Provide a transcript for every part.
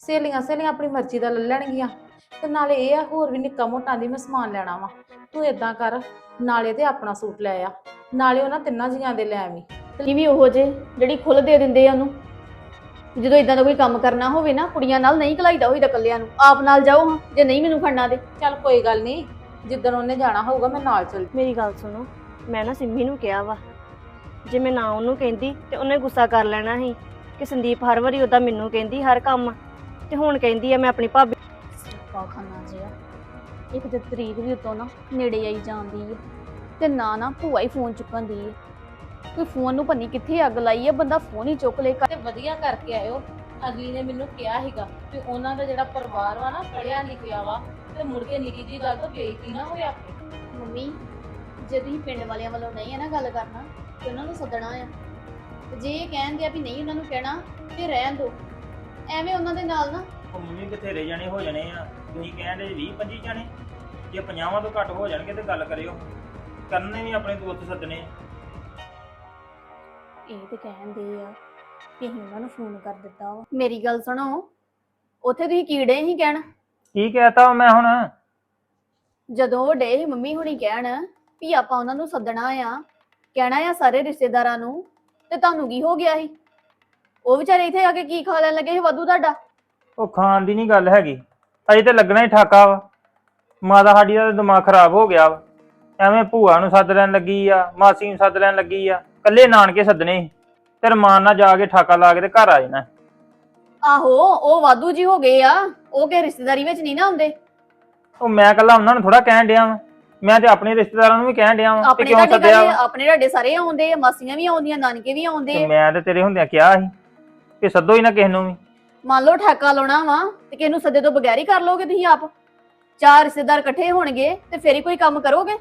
ਸਹੇਲੀਆਂ ਸਹੇਲੀਆਂ ਆਪਣੀ ਮਰਜ਼ੀ ਦਾ ਲੈ ਲੈਣਗੀਆਂ। ਤੇ ਨਾਲੇ ਇਹ ਆ ਹੋਰ ਵੀ ਨਿੱਕਾ ਮੋਟਾ ਦੀ ਮੈਂ ਸਮਾਨ ਲੈਣਾ ਵਾ। ਤੂੰ ਇਦਾਂ ਕਰ ਨਾਲੇ ਤੇ ਆਪਣਾ ਸੂਟ ਲੈ ਆ। ਨਾਲੇ ਉਹਨਾਂ ਤਿੰਨਾਂ ਜੀਆਂ ਦੇ ਲੈ ਆਵੀਂ। ਇਹ ਵੀ ਉਹੋ ਜੇ ਜਿਹੜੀ ਖੁੱਲ ਦੇ ਦਿੰਦੇ ਆ ਉਹਨੂੰ। ਜਦੋਂ ਇਦਾਂ ਦਾ ਕੋਈ ਕੰਮ ਕਰਨਾ ਹੋਵੇ ਨਾ ਕੁੜੀਆਂ ਨਾਲ ਨਹੀਂ ਘਲਾਈਦਾ ਹੋਈਦਾ ਕੱਲਿਆਂ ਨੂੰ। ਆਪ ਨਾਲ ਜਾਓ ਹਾਂ ਜੇ ਨਹੀਂ ਮੈਨੂੰ ਖੜਨਾ ਤੇ। ਚੱਲ ਕੋਈ ਗੱਲ ਨਹੀਂ ਜਿੱਦਣ ਉਹਨੇ ਜਾਣਾ ਹੋਊਗਾ ਮੈਂ ਨਾਲ ਚੱਲ ਮੇਰੀ ਗੱਲ ਸੁਣੋ ਮੈਂ ਨਾ ਸਿੰਮੀ ਨੂੰ ਕਿਹਾ ਵਾ ਜੇ ਮੈਂ ਨਾ ਉਹਨੂੰ ਕਹਿੰਦੀ ਤੇ ਉਹਨੇ ਗੁੱਸਾ ਕਰ ਲੈਣਾ ਸੀ ਕਿ ਸੰਦੀਪ ਹਰ ਵਾਰੀ ਉਹਦਾ ਮੈਨੂੰ ਕਹਿੰਦੀ ਹਰ ਕੰਮ। ਤੇ ਹੁਣ ਕਹਿੰਦੀ ਆ ਮੈਂ ਆਪਣੀ ਭਾਬੀ ਸਿੱਪਾ ਖਾਨਾ ਜਿਆ ਇੱਕ ਤੇ ਤਰੀਕ ਵੀ ਉਤੋਂ ਨਾ ਨੇੜੇ ਆਈ ਜਾਂਦੀ ਹੈ ਤੇ ਨਾ ਨਾ ਭੂਆ ਹੀ ਫੋਨ ਚੁੱਕਣ ਦੀ ਹੈ ਕੋਈ ਫੋਨ ਨੂੰ ਪੰਨੀ ਕਿੱਥੇ ਅੱਗ ਲਾਈ ਹੈ ਬੰਦਾ ਫੋਨ ਹੀ ਚੁੱਕ ਲੇ ਤੇ ਵਧੀਆ ਕਰਕੇ ਆਇਓ। ਅਗਲੀ ਨੇ ਮੈਨੂੰ ਕਿਹਾ ਸੀਗਾ ਕਿ ਉਹਨਾਂ ਦਾ ਜਿਹੜਾ ਪਰਿਵਾਰ ਵਾ ਨਾ ਪੜਿਆ ਲਿਖਿਆ ਵਾ ਤੇ ਮੁੜ ਕੇ ਨਿੱਕੀ ਜੀ ਗੱਲ ਤੋਂ ਬੇਇੱਜ਼ਤੀ ਨਾ ਹੋਇਆ ਮੰਮੀ ਜੇ ਤੁਸੀਂ ਪਿੰਡ ਵਾਲਿਆਂ ਵੱਲੋਂ ਨਹੀਂ ਹੈ ਨਾ ਗੱਲ ਕਰਨਾ ਤੇ ਉਹਨਾਂ ਨੂੰ ਸੱਦਣਾ ਆ। ਤੇ ਜੇ ਇਹ ਕਹਿੰਦੇ ਆ ਵੀ ਨਹੀਂ ਉਹਨਾਂ ਨੂੰ ਕਹਿਣਾ ਤੇ ਰਹਿਣ ਦਿਓ। ਐਵੇਂ ਉਹਨਾਂ ਦੇ ਨਾਲ ਨਾ। ਉਹ ਮੰਮੀ ਬਥੇਰੇ ਜਾਣੇ ਹੋ ਜਾਣੇ ਆ। ਤੁਸੀਂ ਕਹਿੰਦੇ 20 25 ਜਾਣੇ। ਜੇ 50 ਤੋਂ ਘੱਟ ਹੋ ਜਾਣਗੇ ਤੇ ਗੱਲ ਕਰਿਓ। ਕਰਨੇ ਵੀ ਆਪਣੇ ਦੋਸਤ ਸੱਦਣੇ ਇਹ ਤੇ ਕਹਿੰਦੇ ਆ ਕਿ ਅਸੀਂ ਉਹਨਾਂ ਨੂੰ ਫੋਨ ਕਰ ਦਿੱਤਾ ਵਾ। ਮੇਰੀ ਗੱਲ ਸੁਣੋ ਉੱਥੇ ਤੁਸੀਂ ਕੀੜੇ ਹੀ ਕਹਿਣ? ਕੀ ਕਹਿਤਾ ਮੈਂ ਹੁਣ? ਜਦੋਂ ਉਹ ਡੇ ਮੰਮੀ ਹੁਣੀ ਕਹਿਣ ਵੀ ਆਪਾਂ ਉਹਨਾਂ ਨੂੰ ਸੱਦਣਾ ਆ ਕਹਿਣਾ ਆ ਸਾਰੇ ਰਿਸ਼ਤੇਦਾਰਾਂ ਨੂੰ ਤੇ ਤੁਹਾਨੂੰ ਕੀ ਹੋ ਗਿਆ ਸੀ? ਉਹ ਵਿਚਾਰੇ ਇੱਥੇ ਆ ਕੇ ਕੀ ਖਾ ਲੈਣ ਲੱਗੇ ਸੀ ਵਾਧੂ ਤੁਹਾਡਾ? ਉਹ ਖਾਣ ਦੀ ਨਹੀਂ ਗੱਲ ਹੈਗੀ। ਅਜੇ ਤੇ ਲੱਗਣਾ ਹੀ ਠਾਕਾ ਵਾ। ਮਾਤਾ ਸਾਡੀ ਦਾ ਤਾਂ ਦਿਮਾਗ ਖਰਾਬ ਹੋ ਗਿਆ ਵਾ। ਐਵੇਂ ਭੂਆ ਨੂੰ ਸੱਦ ਲੈਣ ਲੱਗੀ ਆ ਮਾਸੀ ਨੂੰ ਸੱਦ ਲੈਣ ਲੱਗੀ ਆ। ਕੱਲੇ ਨਾਨਕੇ ਸੱਦਣੇ ਸੀ। ਤੇ ਰਮਾਨ ਨਾਲ ਜਾ ਕੇ ਠਾਕਾ ਲਾ ਕੇ ਤੇ ਘਰ ਆ ਜਾਣਾ। ਆਹੋ ਉਹ ਵਾਧੂ ਜੀ ਹੋ ਗਏ ਆ। ਉਹ ਕਿ ਰਿਸ਼ਤੇਦਾਰੀ ਵਿੱਚ ਨਹੀਂ ਨਾ ਆਉਂਦੇ। ਉਹ ਮੈਂ ਕੱਲਾ ਉਹਨਾਂ ਨੂੰ ਥੋੜਾ ਕਹਿਣ ਡਿਆ ਵਾਂ। ਮੈਂ ਤੇ ਆਪਣੇ ਰਿਸ਼ਤੇਦਾਰਾਂ ਨੂੰ ਵੀ ਕਹਿਣ ਡਿਆ ਵਾਂ ਕਿ ਆਪਣੇ ਕਿਉਂ ਤੁਹਾਡੇ ਸੱਦਿਆ ਘਰੇ ਵਾ। ਆਪਣੇ ਤੁਹਾਡੇ ਸਾਰੇ ਆਉਂਦੇ ਆ ਮਾਸੀਆਂ ਵੀ ਆਉਂਦੀਆਂ ਨਾਨਕੇ ਵੀ ਆਉਂਦੇ ਤੇ ਆ। ਮੈਂ ਤੇ ਤੇਰੇ ਹੁੰਦਿਆਂ ਕਿਹਾ ਸੀ ਕਿ ਸੱਦੋ ਹੀ ਨਾ ਕਿਸੇ ਨੂੰ ਵੀ। ਮੰਨ ਲਓ ਠਾਕਾ ਲਾਉਣਾ ਵਾ ਤੇ ਕਿਸ ਨੂੰ ਸੱਦੇ ਤੋਂ ਬਗੈਰ ਹੀ ਕਰ ਲੋਗੇ ਤੁਸੀਂ ਆਪ। ਚਾਰ ਰਿਸ਼ਤੇਦਾਰ ਇਕੱਠੇ ਹੋਣਗੇ ਤੇ ਫੇਰ ਹੀ ਕੋਈ ਕੰਮ ਕਰੋਗੇ।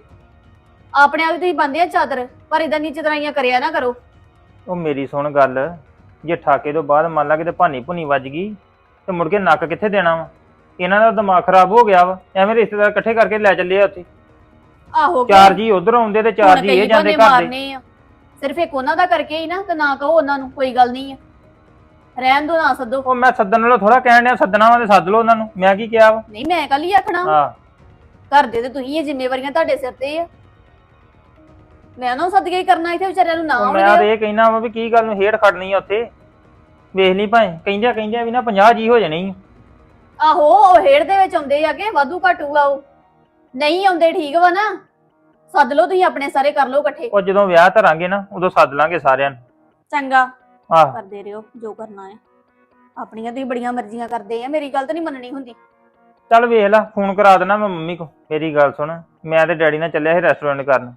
ਆਪਣੇ ਆਪ ਹੀ ਤੁਸੀਂ ਬੰਦੇ ਆ ਚਾਦਰ ਪਰ ਇਦਾਂ ਨੀਚੇ ਤਰਾਈਆਂ ਕਰਿਆ ਨਾ ਕਰੋ। ਉਹ ਮੇਰੀ ਸੁਣ ਗੱਲ ਜੇ ਠਾਕੇ ਤੋਂ ਬਾਅਦ ਮੰਨ ਲਾ ਕਿਤੇ ਭਾਨੀ ਭੁਨੀ ਵੱਜ ਗਈ ਤੇ ਮੁੜ ਕੇ ਨੱਕ ਕਿੱਥੇ ਦੇਣਾ ਵਾ? ਇਹਨਾਂ ਦਾ ਦਿਮਾਗ ਖਰਾਬ ਹੋ ਗਿਆ ਵਾ ਐਵੇਂ ਰਿਸ਼ਤੇਦਾਰ ਇਕੱਠੇ ਕਰਕੇ ਲੈ ਚੱਲੇ ਆ ਉੱਥੇ। ਆਹੋ ਚਾਰ ਜੀ ਉਧਰ ਆਉਂਦੇ ਤੇ ਚਾਰ ਹੁਣ ਜੀ ਕਈ ਇਹ ਜਾਂਦੇ ਬਹਾਨੇ ਘਰ ਦੇ। ਮਾਰਨੇ ਆ। ਸਿਰਫ ਇੱਕ ਉਹਨਾਂ ਦਾ ਕਰਕੇ ਹੀ ਨਾ ਤੇ ਨਾ ਕਹੋ ਉਹਨਾਂ ਨੂੰ ਕੋਈ ਗੱਲ ਨਹੀਂ ਆ। ਰਹਿਣ ਦੋ ਨਾ ਸੱਦੋ। ਉਹ ਮੈਂ ਸੱਦਣ ਨਾਲੋਂ ਥੋੜਾ ਕਹਿਣ ਡਿਆ ਸੱਦਣਾ ਵਾ ਤੇ ਸੱਦ ਲਓ ਉਹਨਾਂ ਨੂੰ। ਮੈਂ ਕੀ ਕਿਹਾ ਵਾ? ਨਹੀਂ ਮੈਂ ਕੱਲ ਹੀ ਆਖਣਾ ਹਾਂ। ਘਰ ਦੇ ਤੇ ਤੁਸੀਂ ਇਹ ਜ਼ਿੰਮੇਵਾਰੀਆਂ ਤੁਹਾਡੇ ਸਿਰ ਤੇ ਆ। ਮੈਂ ਉਹਨਾਂ ਨੂੰ ਸੱਦ ਕੇ ਹੀ ਕਰਨਾ ਇੱਥੇ ਵਿਚਾਰਿਆਂ ਨੂੰ ਨਾ ਉਹ ਆਉਣ ਮੈਂ ਦਿਓ। ਤੇ ਇਹ ਕਹਿਣਾ ਵਾ ਵੀ ਕੀ ਗੱਲ ਨੂੰ ਹੇਠ ਖੜਨੀ ਆ ਉੱਥੇ। ਵੇਖ ਲਈ ਭਾਵੇਂ ਕਹਿੰਦਿਆਂ ਕਹਿੰਦਿਆਂ ਵੀ ਨਾ 50 ਜੀ ਹੋ ਜਾਣੇ ਆਹੋ ਉਹ ਹੇੜ ਦੇ ਵਿੱਚ ਆਉਂਦੇ ਆ ਕਿ ਵਾਧੂ ਘਟੂਗਾ ਉਹ। ਨਹੀਂ ਆਉਂਦੇ ਠੀਕ ਵਾ ਨਾ। ਸੱਦ ਲਓ ਤੁਸੀਂ ਆਪਣੇ ਸਾਰੇ ਕਰ ਲਓ ਇਕੱਠੇ। ਉਹ ਜਦੋਂ ਵਿਆਹ ਧਰਾਂਗੇ ਨਾ ਉਦੋਂ ਸੱਦ ਲਾਂਗੇ ਸਾਰਿਆਂ ਨੂੰ। ਚੰਗਾ। ਆਹ। ਕਰਦੇ ਰਹੋ ਜੋ ਕਰਨਾ ਹੈ। ਆਪਣੀਆਂ ਤੁਸੀਂ ਬੜੀਆਂ ਮਰਜ਼ੀਆਂ ਕਰਦੇ ਆ ਮੇਰੀ ਗੱਲ ਤਾਂ ਨਹੀਂ ਮੰਨਣੀ ਹੁੰਦੀ। ਚੱਲ ਵੇਖ ਲੈ ਫੋਨ ਕਰਾ ਦੇਣਾ ਮੈਂ ਮੰਮੀ ਕੋ ਮੇਰੀ ਗੱਲ ਸੁਣ। ਮੈਂ ਤੇ ਡੈਡੀ ਨਾਲ ਚੱਲਿਆ ਸੀ ਰੈਸਟੋਰੈਂਟ ਕਰਨ।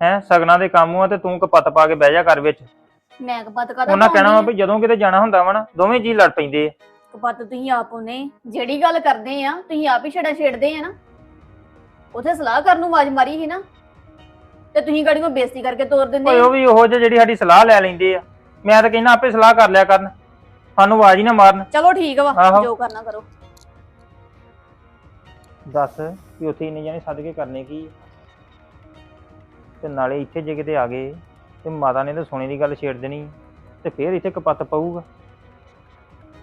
ਹੈ ਸਗਨਾ ਦੇ ਕੰਮ ਆ ਤੇ ਤੂੰ ਕਪੱਤ ਪਾ ਕੇ ਬਹਿ ਜਾ ਕਰ ਵਿੱਚ। ਮੈਂ ਕਪੱਤ ਕਾਦਾ ਉਹਨਾਂ ਕਹਿਣਾ ਵਾ ਵੀ ਜਦੋਂ ਕਿਤੇ ਜਾਣਾ ਹੁੰਦਾ ਵਾ ਨਾ ਦੋਵੇਂ ਜੀ ਲੜ ਪੈਂਦੇ ਆ। ਕਪੱਤ ਤੁਸੀਂ ਆਪ ਉਹਨੇ ਜਿਹੜੀ ਗੱਲ ਕਰਦੇ ਆ ਤੁਸੀਂ ਆਪ ਹੀ ਛੜਾ ਛੇੜਦੇ ਆ ਨਾ। ਉਥੇ ਸਲਾਹ ਕਰਨ ਨੂੰ ਆਵਾਜ਼ ਮਾਰੀ ਸੀ ਨਾ ਤੇ ਤੁਸੀਂ ਗਾੜੀ ਨੂੰ ਬੇਇੱਜ਼ਤੀ ਕਰਕੇ ਤੋਰ ਦਿੰਦੇ ਓਏ ਉਹ ਵੀ ਉਹੋ ਜਿਹੇ ਜਿਹੜੀ ਸਾਡੀ ਸਲਾਹ ਲੈ ਲੈਂਦੇ ਆ। ਮੈਂ ਤਾਂ ਕਹਿੰਦਾ ਆਪੇ ਸਲਾਹ ਕਰ ਲਿਆ ਕਰਨ। ਸਾਨੂੰ ਆਵਾਜ਼ ਹੀ ਨਾ ਮਾਰਨ। ਚਲੋ ਠੀਕ ਵਾ ਆਹੋ। ਜੋ ਕਰਨਾ ਕਰੋ। ਦੱਸ ਵੀ ਉੱਥੇ ਇੰਨੇ ਜਾਣੇ ਸੱਦ ਕੇ ਕਰਨੇ ਕੀ? ਆ? ਤੇ ਨਾਲੇ ਇੱਥੇ ਜੇ ਕਿਤੇ ਆ ਗਏ ਤੇ ਮਾਤਾ ਨੇ ਤਾਂ ਸੋਨੇ ਦੀ ਗੱਲ ਛੇੜ ਦੇਣੀ ਤੇ ਫੇਰ ਇੱਥੇ ਕਪੱਤ ਪਊਗਾ।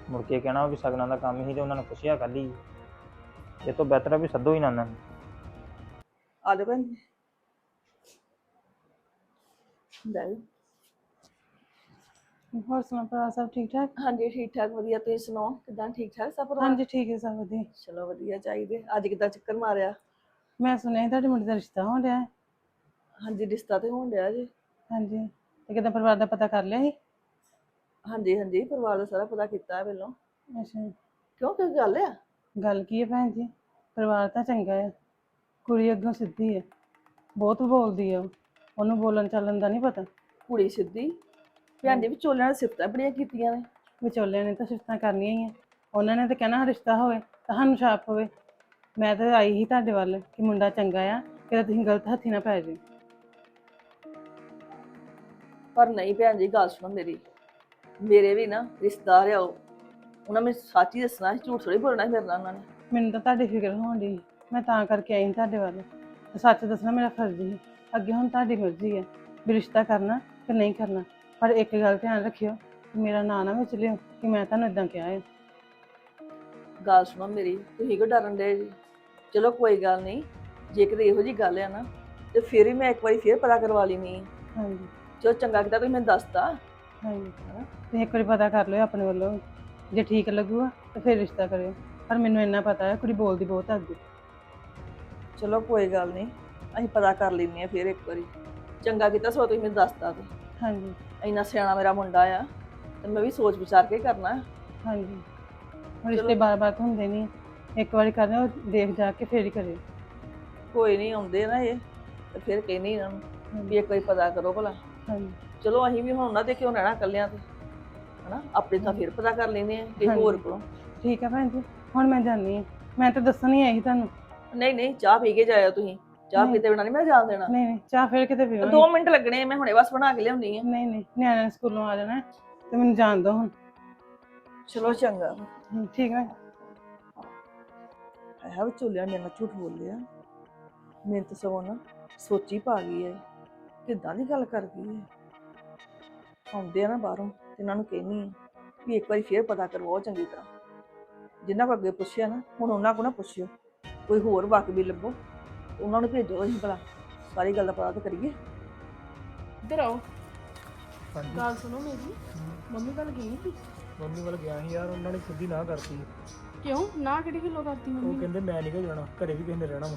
ਮੁੜ ਕੇ ਕਹਿਣਾ ਵੀ ਸਗਨਾਂ ਦਾ ਕੰਮ ਹੀ ਤੇ ਉਹਨਾਂ ਨੂੰ ਪੁੱਛਿਆ ਕੱਲ ਇਹ ਤੋਂ ਬਿਹਤਰ ਆ ਵੀ ਸੱਦੋ ਹੀ ਨਾ ਉਹਨਾਂ ਨੂੰ। ਆ ਭੈਣ ਜੀ। ਬੈਠ ਹੋਰ ਸੁਣਾ ਭਰਾ ਸਭ ਠੀਕ ਠਾਕ? ਹਾਂਜੀ ਠੀਕ ਠਾਕ ਵਧੀਆ। ਤੁਸੀਂ ਸੁਣਾਓ ਕਿਦਾਂ ਠੀਕ ਠਾਕ ਸਭ ਪਰਿਵਾਰ ਹਾਂਜੀ ਠੀਕ ਹੈ ਸਭ ਵਧੀਆ। ਚਲੋ ਵਧੀਆ ਚਾਹੀਦੇ। ਅੱਜ ਕਿਦਾਂ ਚੱਕਰ ਮਾਰਿਆ? ਮੈਂ ਸੁਣਿਆ ਸੀ ਤੁਹਾਡੇ ਮੁੰਡੇ ਦਾ ਰਿਸ਼ਤਾ ਹੋਣ ਡਿਆ। ਹੈ ਹਾਂਜੀ ਰਿਸ਼ਤਾ ਤੇ ਹੋਣ ਡਿਆ ਜੀ। ਹਾਂਜੀ ਤੇ ਕਿਦਾਂ ਪਰਿਵਾਰ ਦਾ ਪਤਾ ਕਰ ਲਿਆ ਸੀ? ਹਾਂਜੀ ਹਾਂਜੀ ਪਰਿਵਾਰ ਦਾ ਸਾਰਾ ਪਤਾ ਕੀਤਾ ਹੈ ਪਹਿਲਾਂ। ਅੱਛਾ। ਕਿਉਂ ਕੋਈ ਗੱਲ ਆ? ਗੱਲ ਕੀ ਹੈ ਭੈਣ ਜੀ? ਪਰਿਵਾਰ ਤਾਂ ਚੰਗਾ ਹੈ ਕੁੜੀ ਅੱਗੋਂ ਸਿੱਧੀ ਹੈ ਬਹੁਤ ਬੋਲਦੀ ਹੈ ਉਹ। ਉਹਨੂੰ ਬੋਲਣ ਚੱਲਣ ਦਾ ਨਹੀਂ ਪਤਾ। ਕੁੜੀ ਸਿੱਧੀ? ਭੈਣ ਜੀ ਵਿਚੋਲਿਆਂ ਨੇ ਸਿਫਤਾਂ ਬੜੀਆਂ ਕੀਤੀਆਂ ਨੇ। ਵਿਚੋਲਿਆਂ ਨੇ ਤਾਂ ਸਿਫਤਾਂ ਕਰਨੀਆਂ ਹੀ ਆ। ਉਹਨਾਂ ਨੇ ਤਾਂ ਕਹਿਣਾ ਰਿਸ਼ਤਾ ਹੋਵੇ ਤਾਂ ਸਾਨੂੰ ਛਾਪ ਹੋਵੇ। ਮੈਂ ਤਾਂ ਆਈ ਹੀ ਤੁਹਾਡੇ ਵੱਲ ਕਿ ਮੁੰਡਾ ਚੰਗਾ ਆ ਕਿ ਤੁਸੀਂ ਗਲਤ ਹੱਥੀ ਨਾ ਪੈ ਜਾਓ ਪਰ ਨਹੀਂ ਭੈਣ ਜੀ ਗੱਲ ਸੁਣੋ ਮੇਰੀ। ਮੇਰੇ ਵੀ ਨਾ ਰਿਸ਼ਤੇਦਾਰ ਆ ਉਹ। ਉਹਨਾਂ ਨੇ ਸੱਚ ਹੀ ਦੱਸਣਾ ਸੀ ਝੂਠ ਥੋੜੀ ਬੋਲਣਾ ਸੀ ਮੇਰੇ ਨਾਲ ਉਹਨਾਂ ਨੇ। ਮੈਨੂੰ ਤਾਂ ਤੁਹਾਡੀ ਫਿਕਰ ਹੋਣ ਦੀ ਮੈਂ ਤਾਂ ਕਰਕੇ ਆਈ ਹਾਂ ਤੁਹਾਡੇ ਵੱਲ। ਸੱਚ ਦੱਸਣਾ ਮੇਰਾ ਫਰਜ਼ ਹੀ ਅੱਗੇ ਹੁਣ ਤੁਹਾਡੀ ਮਰਜ਼ੀ ਹੈ ਵੀ ਰਿਸ਼ਤਾ ਕਰਨਾ ਕਿ ਨਹੀਂ ਕਰਨਾ। ਪਰ ਇੱਕ ਗੱਲ ਧਿਆਨ ਰੱਖਿਓ ਕਿ ਮੇਰਾ ਨਾਂ ਨਾ ਵਿੱਚ ਲਿਓ ਕਿ ਮੈਂ ਤੁਹਾਨੂੰ ਇਦਾਂ ਕਿਹਾ ਹੈ ਗੱਲ ਸੁਣੋ ਮੇਰੀ ਤੁਸੀਂ ਕਿਉਂ ਡਰਨ ਦੇ ਜੀ? ਚਲੋ ਕੋਈ ਗੱਲ ਨਹੀਂ ਜੇ ਕਿਤੇ ਇਹੋ ਜੀ ਗੱਲ ਆ ਨਾ ਤੇ ਫਿਰ ਵੀ ਮੈਂ ਇੱਕ ਵਾਰੀ ਫੇਰ ਪਤਾ ਕਰਵਾ ਲੈਣੀ ਹਾਂਜੀ। ਚਲੋ ਚੰਗਾ ਕੀਤਾ ਤੁਸੀਂ ਮੈਨੂੰ ਦੱਸਤਾ। ਹਾਂਜੀ। ਤੁਸੀਂ ਇੱਕ ਵਾਰੀ ਪਤਾ ਕਰ ਲਿਓ ਆਪਣੇ ਵੱਲੋਂ ਜੇ ਠੀਕ ਲੱਗੂਗਾ ਤਾਂ ਫਿਰ ਰਿਸ਼ਤਾ ਕਰਿਓ। ਪਰ ਮੈਨੂੰ ਇੰਨਾ ਪਤਾ ਹੈ ਕੁੜੀ ਬੋਲਦੀ ਬਹੁਤ ਆ ਅੱਗੇ। ਚਲੋ ਕੋਈ ਗੱਲ ਨਹੀਂ ਅਸੀਂ ਪਤਾ ਕਰ ਲੈਂਦੇ ਆ ਫੇਰ ਇੱਕ ਵਾਰੀ। ਚੰਗਾ ਕੀਤਾ ਸੋ ਤੁਸੀਂ ਮੈਨੂੰ ਦੱਸਤਾ ਤੇ। ਹਾਂਜੀ। ਇੰਨਾ ਸਿਆਣਾ ਮੇਰਾ ਮੁੰਡਾ ਆ ਤੇ ਮੈਂ ਵੀ ਸੋਚ ਵਿਚਾਰ ਕੇ ਕਰਨਾ ਹੈ। ਹਾਂਜੀ। ਹੁਣ ਰਿਸ਼ਤੇ ਬਾਰ-ਬਾਰ ਤਾਂ ਹੁੰਦੇ ਨਹੀਂ। ਇੱਕ ਵਾਰੀ ਕਰ ਲਿਓ ਦੇਖ ਜਾ ਕੇ ਫਿਰ ਹੀ ਕਰਿਓ ਕੋਈ ਨਹੀਂ ਆਉਂਦੇ ਨਾ ਇਹ ਤੇ ਫਿਰ ਕਹਿੰਦੀ ਇਹਨਾਂ ਨੂੰ ਵੀ ਹਾਂਜੀ। ਇੱਕ ਵਾਰੀ ਪਤਾ ਕਰੋ ਭਲਾ। ਹਾਂਜੀ। ਚਲੋ ਅਸੀਂ ਵੀ ਹੁਣ ਉਹਨਾਂ ਦੇ ਕਿਉਂ ਰਹਿਣਾ ਇਕੱਲਿਆਂ ਤੇ। ਹਨਾ? ਆਪਣੇ ਤਾਂ ਫਿਰ ਪਤਾ ਕਰ ਲੈਂਦੇ ਆ ਕਿ ਹਾਂਜੀ। ਹੋਰ ਕੋਲੋਂ। ਠੀਕ ਹੈ ਭੈਣ ਜੀ। ਹੁਣ ਮੈਂ ਜਾਣੀ ਹਾਂ। ਮੈਂ ਤਾਂ ਦੱਸਣ ਹੀ ਆਈ ਸੀ ਤੁਹਾਨੂੰ। ਨਹੀਂ ਨਹੀਂ ਚਾਹ ਪੀ ਕੇ ਜਾਇਓ ਤੁਸੀਂ। ਚਾਹ। ਪੀਤੇ ਬਿਨਾਂ ਨਹੀਂ ਮੈਂ ਜਾਣ ਦੇਣਾ। ਨਹੀਂ ਨਹੀਂ ਚਾਹ ਫਿਰ ਕਿਤੇ ਪੀਵਾਂਗੇ। ਦੋ ਮਿੰਟ ਲੱਗਣੇ ਆ, ਮੈਂ ਹੁਣੇ ਬਸ ਬਣਾ ਕੇ ਲਿਆਉਣੀ ਆ। ਨਹੀਂ ਨਹੀਂ ਨਿਆਣਿਆਂ ਨੇ ਸਕੂਲੋਂ ਆ ਜਾਣਾ ਹੈ, ਤੇ ਮੈਨੂੰ ਜਾਣ ਦਿਓ ਹੁਣ। ਚਲੋ ਚੰਗਾ। ਹਮ, ਠੀਕ ਹੈ। ਹੈ ਵੀ ਚੁੱਲਿਆ ਨੇ ਨਾ ਝੂਠ ਬੋਲ ਲਿਆ। ਮੈਨੂੰ ਤਾਂ ਸਗੋਂ ਨਾ ਸੋਚੀ ਪਾ ਗਈ ਹੈ। ਕਿੱਦਾਂ ਦੀ ਗੱਲ ਕਰ ਗਈ ਹੈ। ਆਉਂਦੇ ਆ ਨਾ ਬਾਹਰੋਂ ਤੇ ਇਹਨਾਂ ਨੂੰ ਕਹਿਨੀ ਆ ਵੀ ਇੱਕ ਵਾਰੀ ਫੇਰ ਪਤਾ ਕਰਵਾਓ ਚੰਗੀ ਤਰ੍ਹਾਂ। ਜਿੰਨਾ ਕੋ ਅੱਗੇ ਪੁੱਛਿਆ ਨਾ ਹੁਣ ਉਹਨਾਂ ਕੋ ਨਾ ਪੁੱਛਿਓ। ਕੋਈ ਹੋਰ ਵਾਕਬੀ ਲੱਭੋ। ਉਹਨਾਂ ਨੂੰ ਭੇਜੋ ਅਸੀਂ ਭਲਾ ਸਾਰੀ ਗੱਲ ਦਾ ਪਤਾ ਤਾਂ ਕਰੀਏ। ਇੱਧਰ ਆਓ। ਹਾਂਜੀ। ਗੱਲ ਸੁਣੋ ਮੇਰੀ। ਮੰਮੀ ਵੱਲ ਗਈ ਸੀ? ਮੰਮੀ ਵੱਲ ਗਿਆ ਸੀ ਯਾਰ ਉਹਨਾਂ ਨੇ ਸਿੱਧੀ ਨਾ ਕਰਤੀ। ਕਿਉਂ? ਨਾ ਕਿਹੜੀ ਗੱਲੋਂ ਕਰਤੀ ਉਹ ਮੰਮੀ? ਕਹਿੰਦੇ ਮੈਂ ਨਹੀਂ ਜਾਣਾ ਘਰੇ ਵੀ ਕਿਸੇ ਨੇ ਰਹਿਣਾ ਵਾ।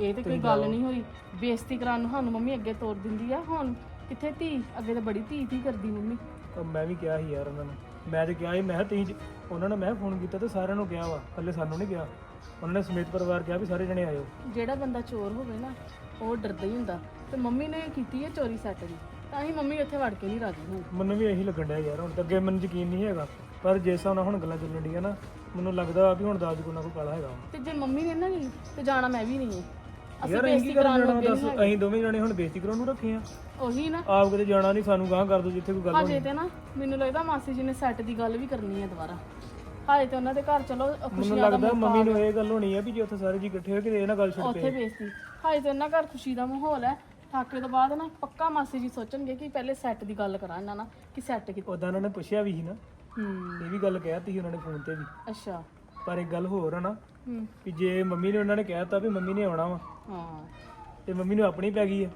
ਇਹ ਤੇ ਕੋਈ ਗੱਲ। ਨਹੀਂ ਹੋਈ। ਬੇਇੱਜ਼ਤੀ ਕਰਾਉਣ ਨੂੰ ਸਾਨੂੰ ਮੰਮੀ ਅੱਗੇ ਤੋਰ ਦਿੰਦੀ ਆ। ਹੁਣ ਕਿੱਥੇ ਧੀ? ਅੱਗੇ ਤਾਂ ਬੜੀ ਧੀ ਧੀ ਕਰਦੀ ਮੰਮੀ। ਤਾਂ ਮੈਂ ਵੀ ਕਿਹਾ ਸੀ ਯਾਰ ਉਹਨਾਂ ਨੂੰ। ਮੈਂ ਤੇ ਕਿਹਾ ਸੀ ਮੈਂ ਕਿਹਾ ਤੁਸੀਂ ਜ- ਉਹਨਾਂ ਨੇ ਮੈਂ ਫੋਨ ਕੀਤਾ ਤੇ ਸਾਰਿਆਂ ਨੂੰ ਕਿਹਾ ਵਾ ਇਕੱਲੇ ਸਾਨੂੰ ਨਹੀਂ ਕਿਹਾ। ਉਹਨਾਂ ਨੇ ਸਮੇਤ ਪਰਿਵਾਰ ਕਿਹਾ ਵੀ ਸਾਰੇ ਜਣੇ ਆਇਓ। ਜਿਹੜਾ ਬੰਦਾ ਚੋਰ ਹੋਵੇ ਨਾ ਉਹ ਡਰਦਾ ਹੀ ਹੁੰਦਾ। ਤੇ ਮੰਮੀ ਨੇ ਕੀਤੀ ਹੈ ਚੋਰੀ ਸੱਟ ਦੀ। ਤਾਂ ਹੀ ਮੰਮੀ ਉੱਥੇ ਵੜ ਕੇ ਨਹੀਂ ਰਾਜੀ ਹੋਈ। ਮੈਨੂੰ ਵੀ ਇਹੀ ਲੱਗਣ ਡਿਆ ਯਾਰ ਹੁਣ ਤਾਂ ਅੱਗੇ ਮੈਨੂੰ ਯਕੀਨ ਨਹੀਂ ਹੈਗਾ। ਪਰ ਜਿਸ ਹਿਸਾਬ ਨਾਲ ਹੁਣ ਗੱਲਾਂ ਚੱਲਣ ਡੀਆਂ ਨਾ ਮੈਨੂੰ ਲੱਗਦਾ ਵੀ ਹੁਣ ਦਾਜ ਕੋਨਾ ਕੋ ਕਾਲਾ ਹੈਗਾ ਵਾ। ਤੇ ਜੇ ਮੰਮੀ ਨੇ ਨਾ ਗਈ ਤੇ ਜਾਣਾ ਮੈਂ ਵੀ ਨਹੀਂ ਹੈ। ਯਾਰ ਅਸੀਂ ਬੇਇੱਜ਼ਤੀ ਕੀ ਕਰਾਉਣ ਅੱਗੇ ਦੱਸ ਨਹੀਂ। ਅਸੀਂ ਦੋਵੇਂ ਜਣੇ ਹੁਣ ਬੇਇੱਜ਼ਤੀ ਕਰਾਉਣ ਨੂੰ ਰੱਖੇ ਆ। ਉਹੀ ਨਾ। ਆਪ ਕਿਤੇ ਜਾਣਾ ਨਹੀਂ ਸਾਨੂੰ ਗਾਂਹ ਕਰ ਦੋ ਜਿੱਥੇ ਕੋਈ ਗੱਲ ਹਾਜੇ ਹੋਣੀ। ਤੇ ਨਾ ਮੈਨੂੰ ਲੱਗਦਾ ਮਾਸੀ ਜੀ ਨੇ ਸੈੱਟ ਦੀ ਗੱਲ ਵੀ ਕਰਨੀ ਹੈ ਦੁਬਾਰਾ। ਹਾਜੇ ਤੇ ਉਹਨਾਂ ਦੇ ਘਰ ਚਲੋ ਮੈਨੂੰ ਖੁਸ਼ੀਆਂ ਦਾ ਲੱਗਦਾ ਮੰਮੀ ਨੂੰ ਇਹ ਗੱਲ ਹੋਣੀ ਆ ਵੀ ਜੇ ਉੱਥੇ ਸਾਰੇ ਜੀ ਇਕੱਠੇ ਹੋ ਕੇ ਇਹ ਨਾ ਗੱਲ ਛੱਡ ਉੱਥੇ ਪਏ। ਬੇਇੱਜ਼ਤੀ। ਹਾਏ ਤੇ ਉਹਨਾਂ ਘਰ ਖੁਸ਼ੀ ਦਾ ਮਾਹੌਲ ਹੈ ਠਾਕੇ ਤੋਂ ਬਾਅਦ ਨਾ ਪੱਕਾ ਮਾਸੀ ਜੀ ਸੋਚਣਗੇ ਕਿ ਪਹਿਲੇ ਸੈੱਟ ਦੀ ਗੱਲ ਕਰਾਂ ਇਹਨਾਂ ਨਾਲ ਕਿ ਸੈੱਟ ਕਿੱਥੇ ਉਦਾਂ ਉਹਨਾਂ ਨੇ ਪੁੱਛਿਆ ਵੀ ਸੀ ਨਾ। ਹੂੰ। ਇਹ ਵੀ ਗੱਲ ਕਹਿਤੀ ਸੀ ਉਹਨਾਂ ਨੇ ਫੋਨ ਤੇ ਵੀ। ਅੱਛਾ। ਪਰ ਇੱਕ ਗੱਲ ਹੋਰ ਆ ਨਾ ਹੂੰ। ਕਿ ਜੇ ਮੰਮੀ ਨੇ ਉਹਨਾਂ ਨੇ ਕਹਿਤਾ ਵੀ ਮੰਮੀ ਨੇ ਆਉਣਾ ਵਾ ਹਾਂ। ਤੇ ਮੰਮੀ ਨੂੰ ਆਪਣੀ ਪੈ ਗਈ ਆ।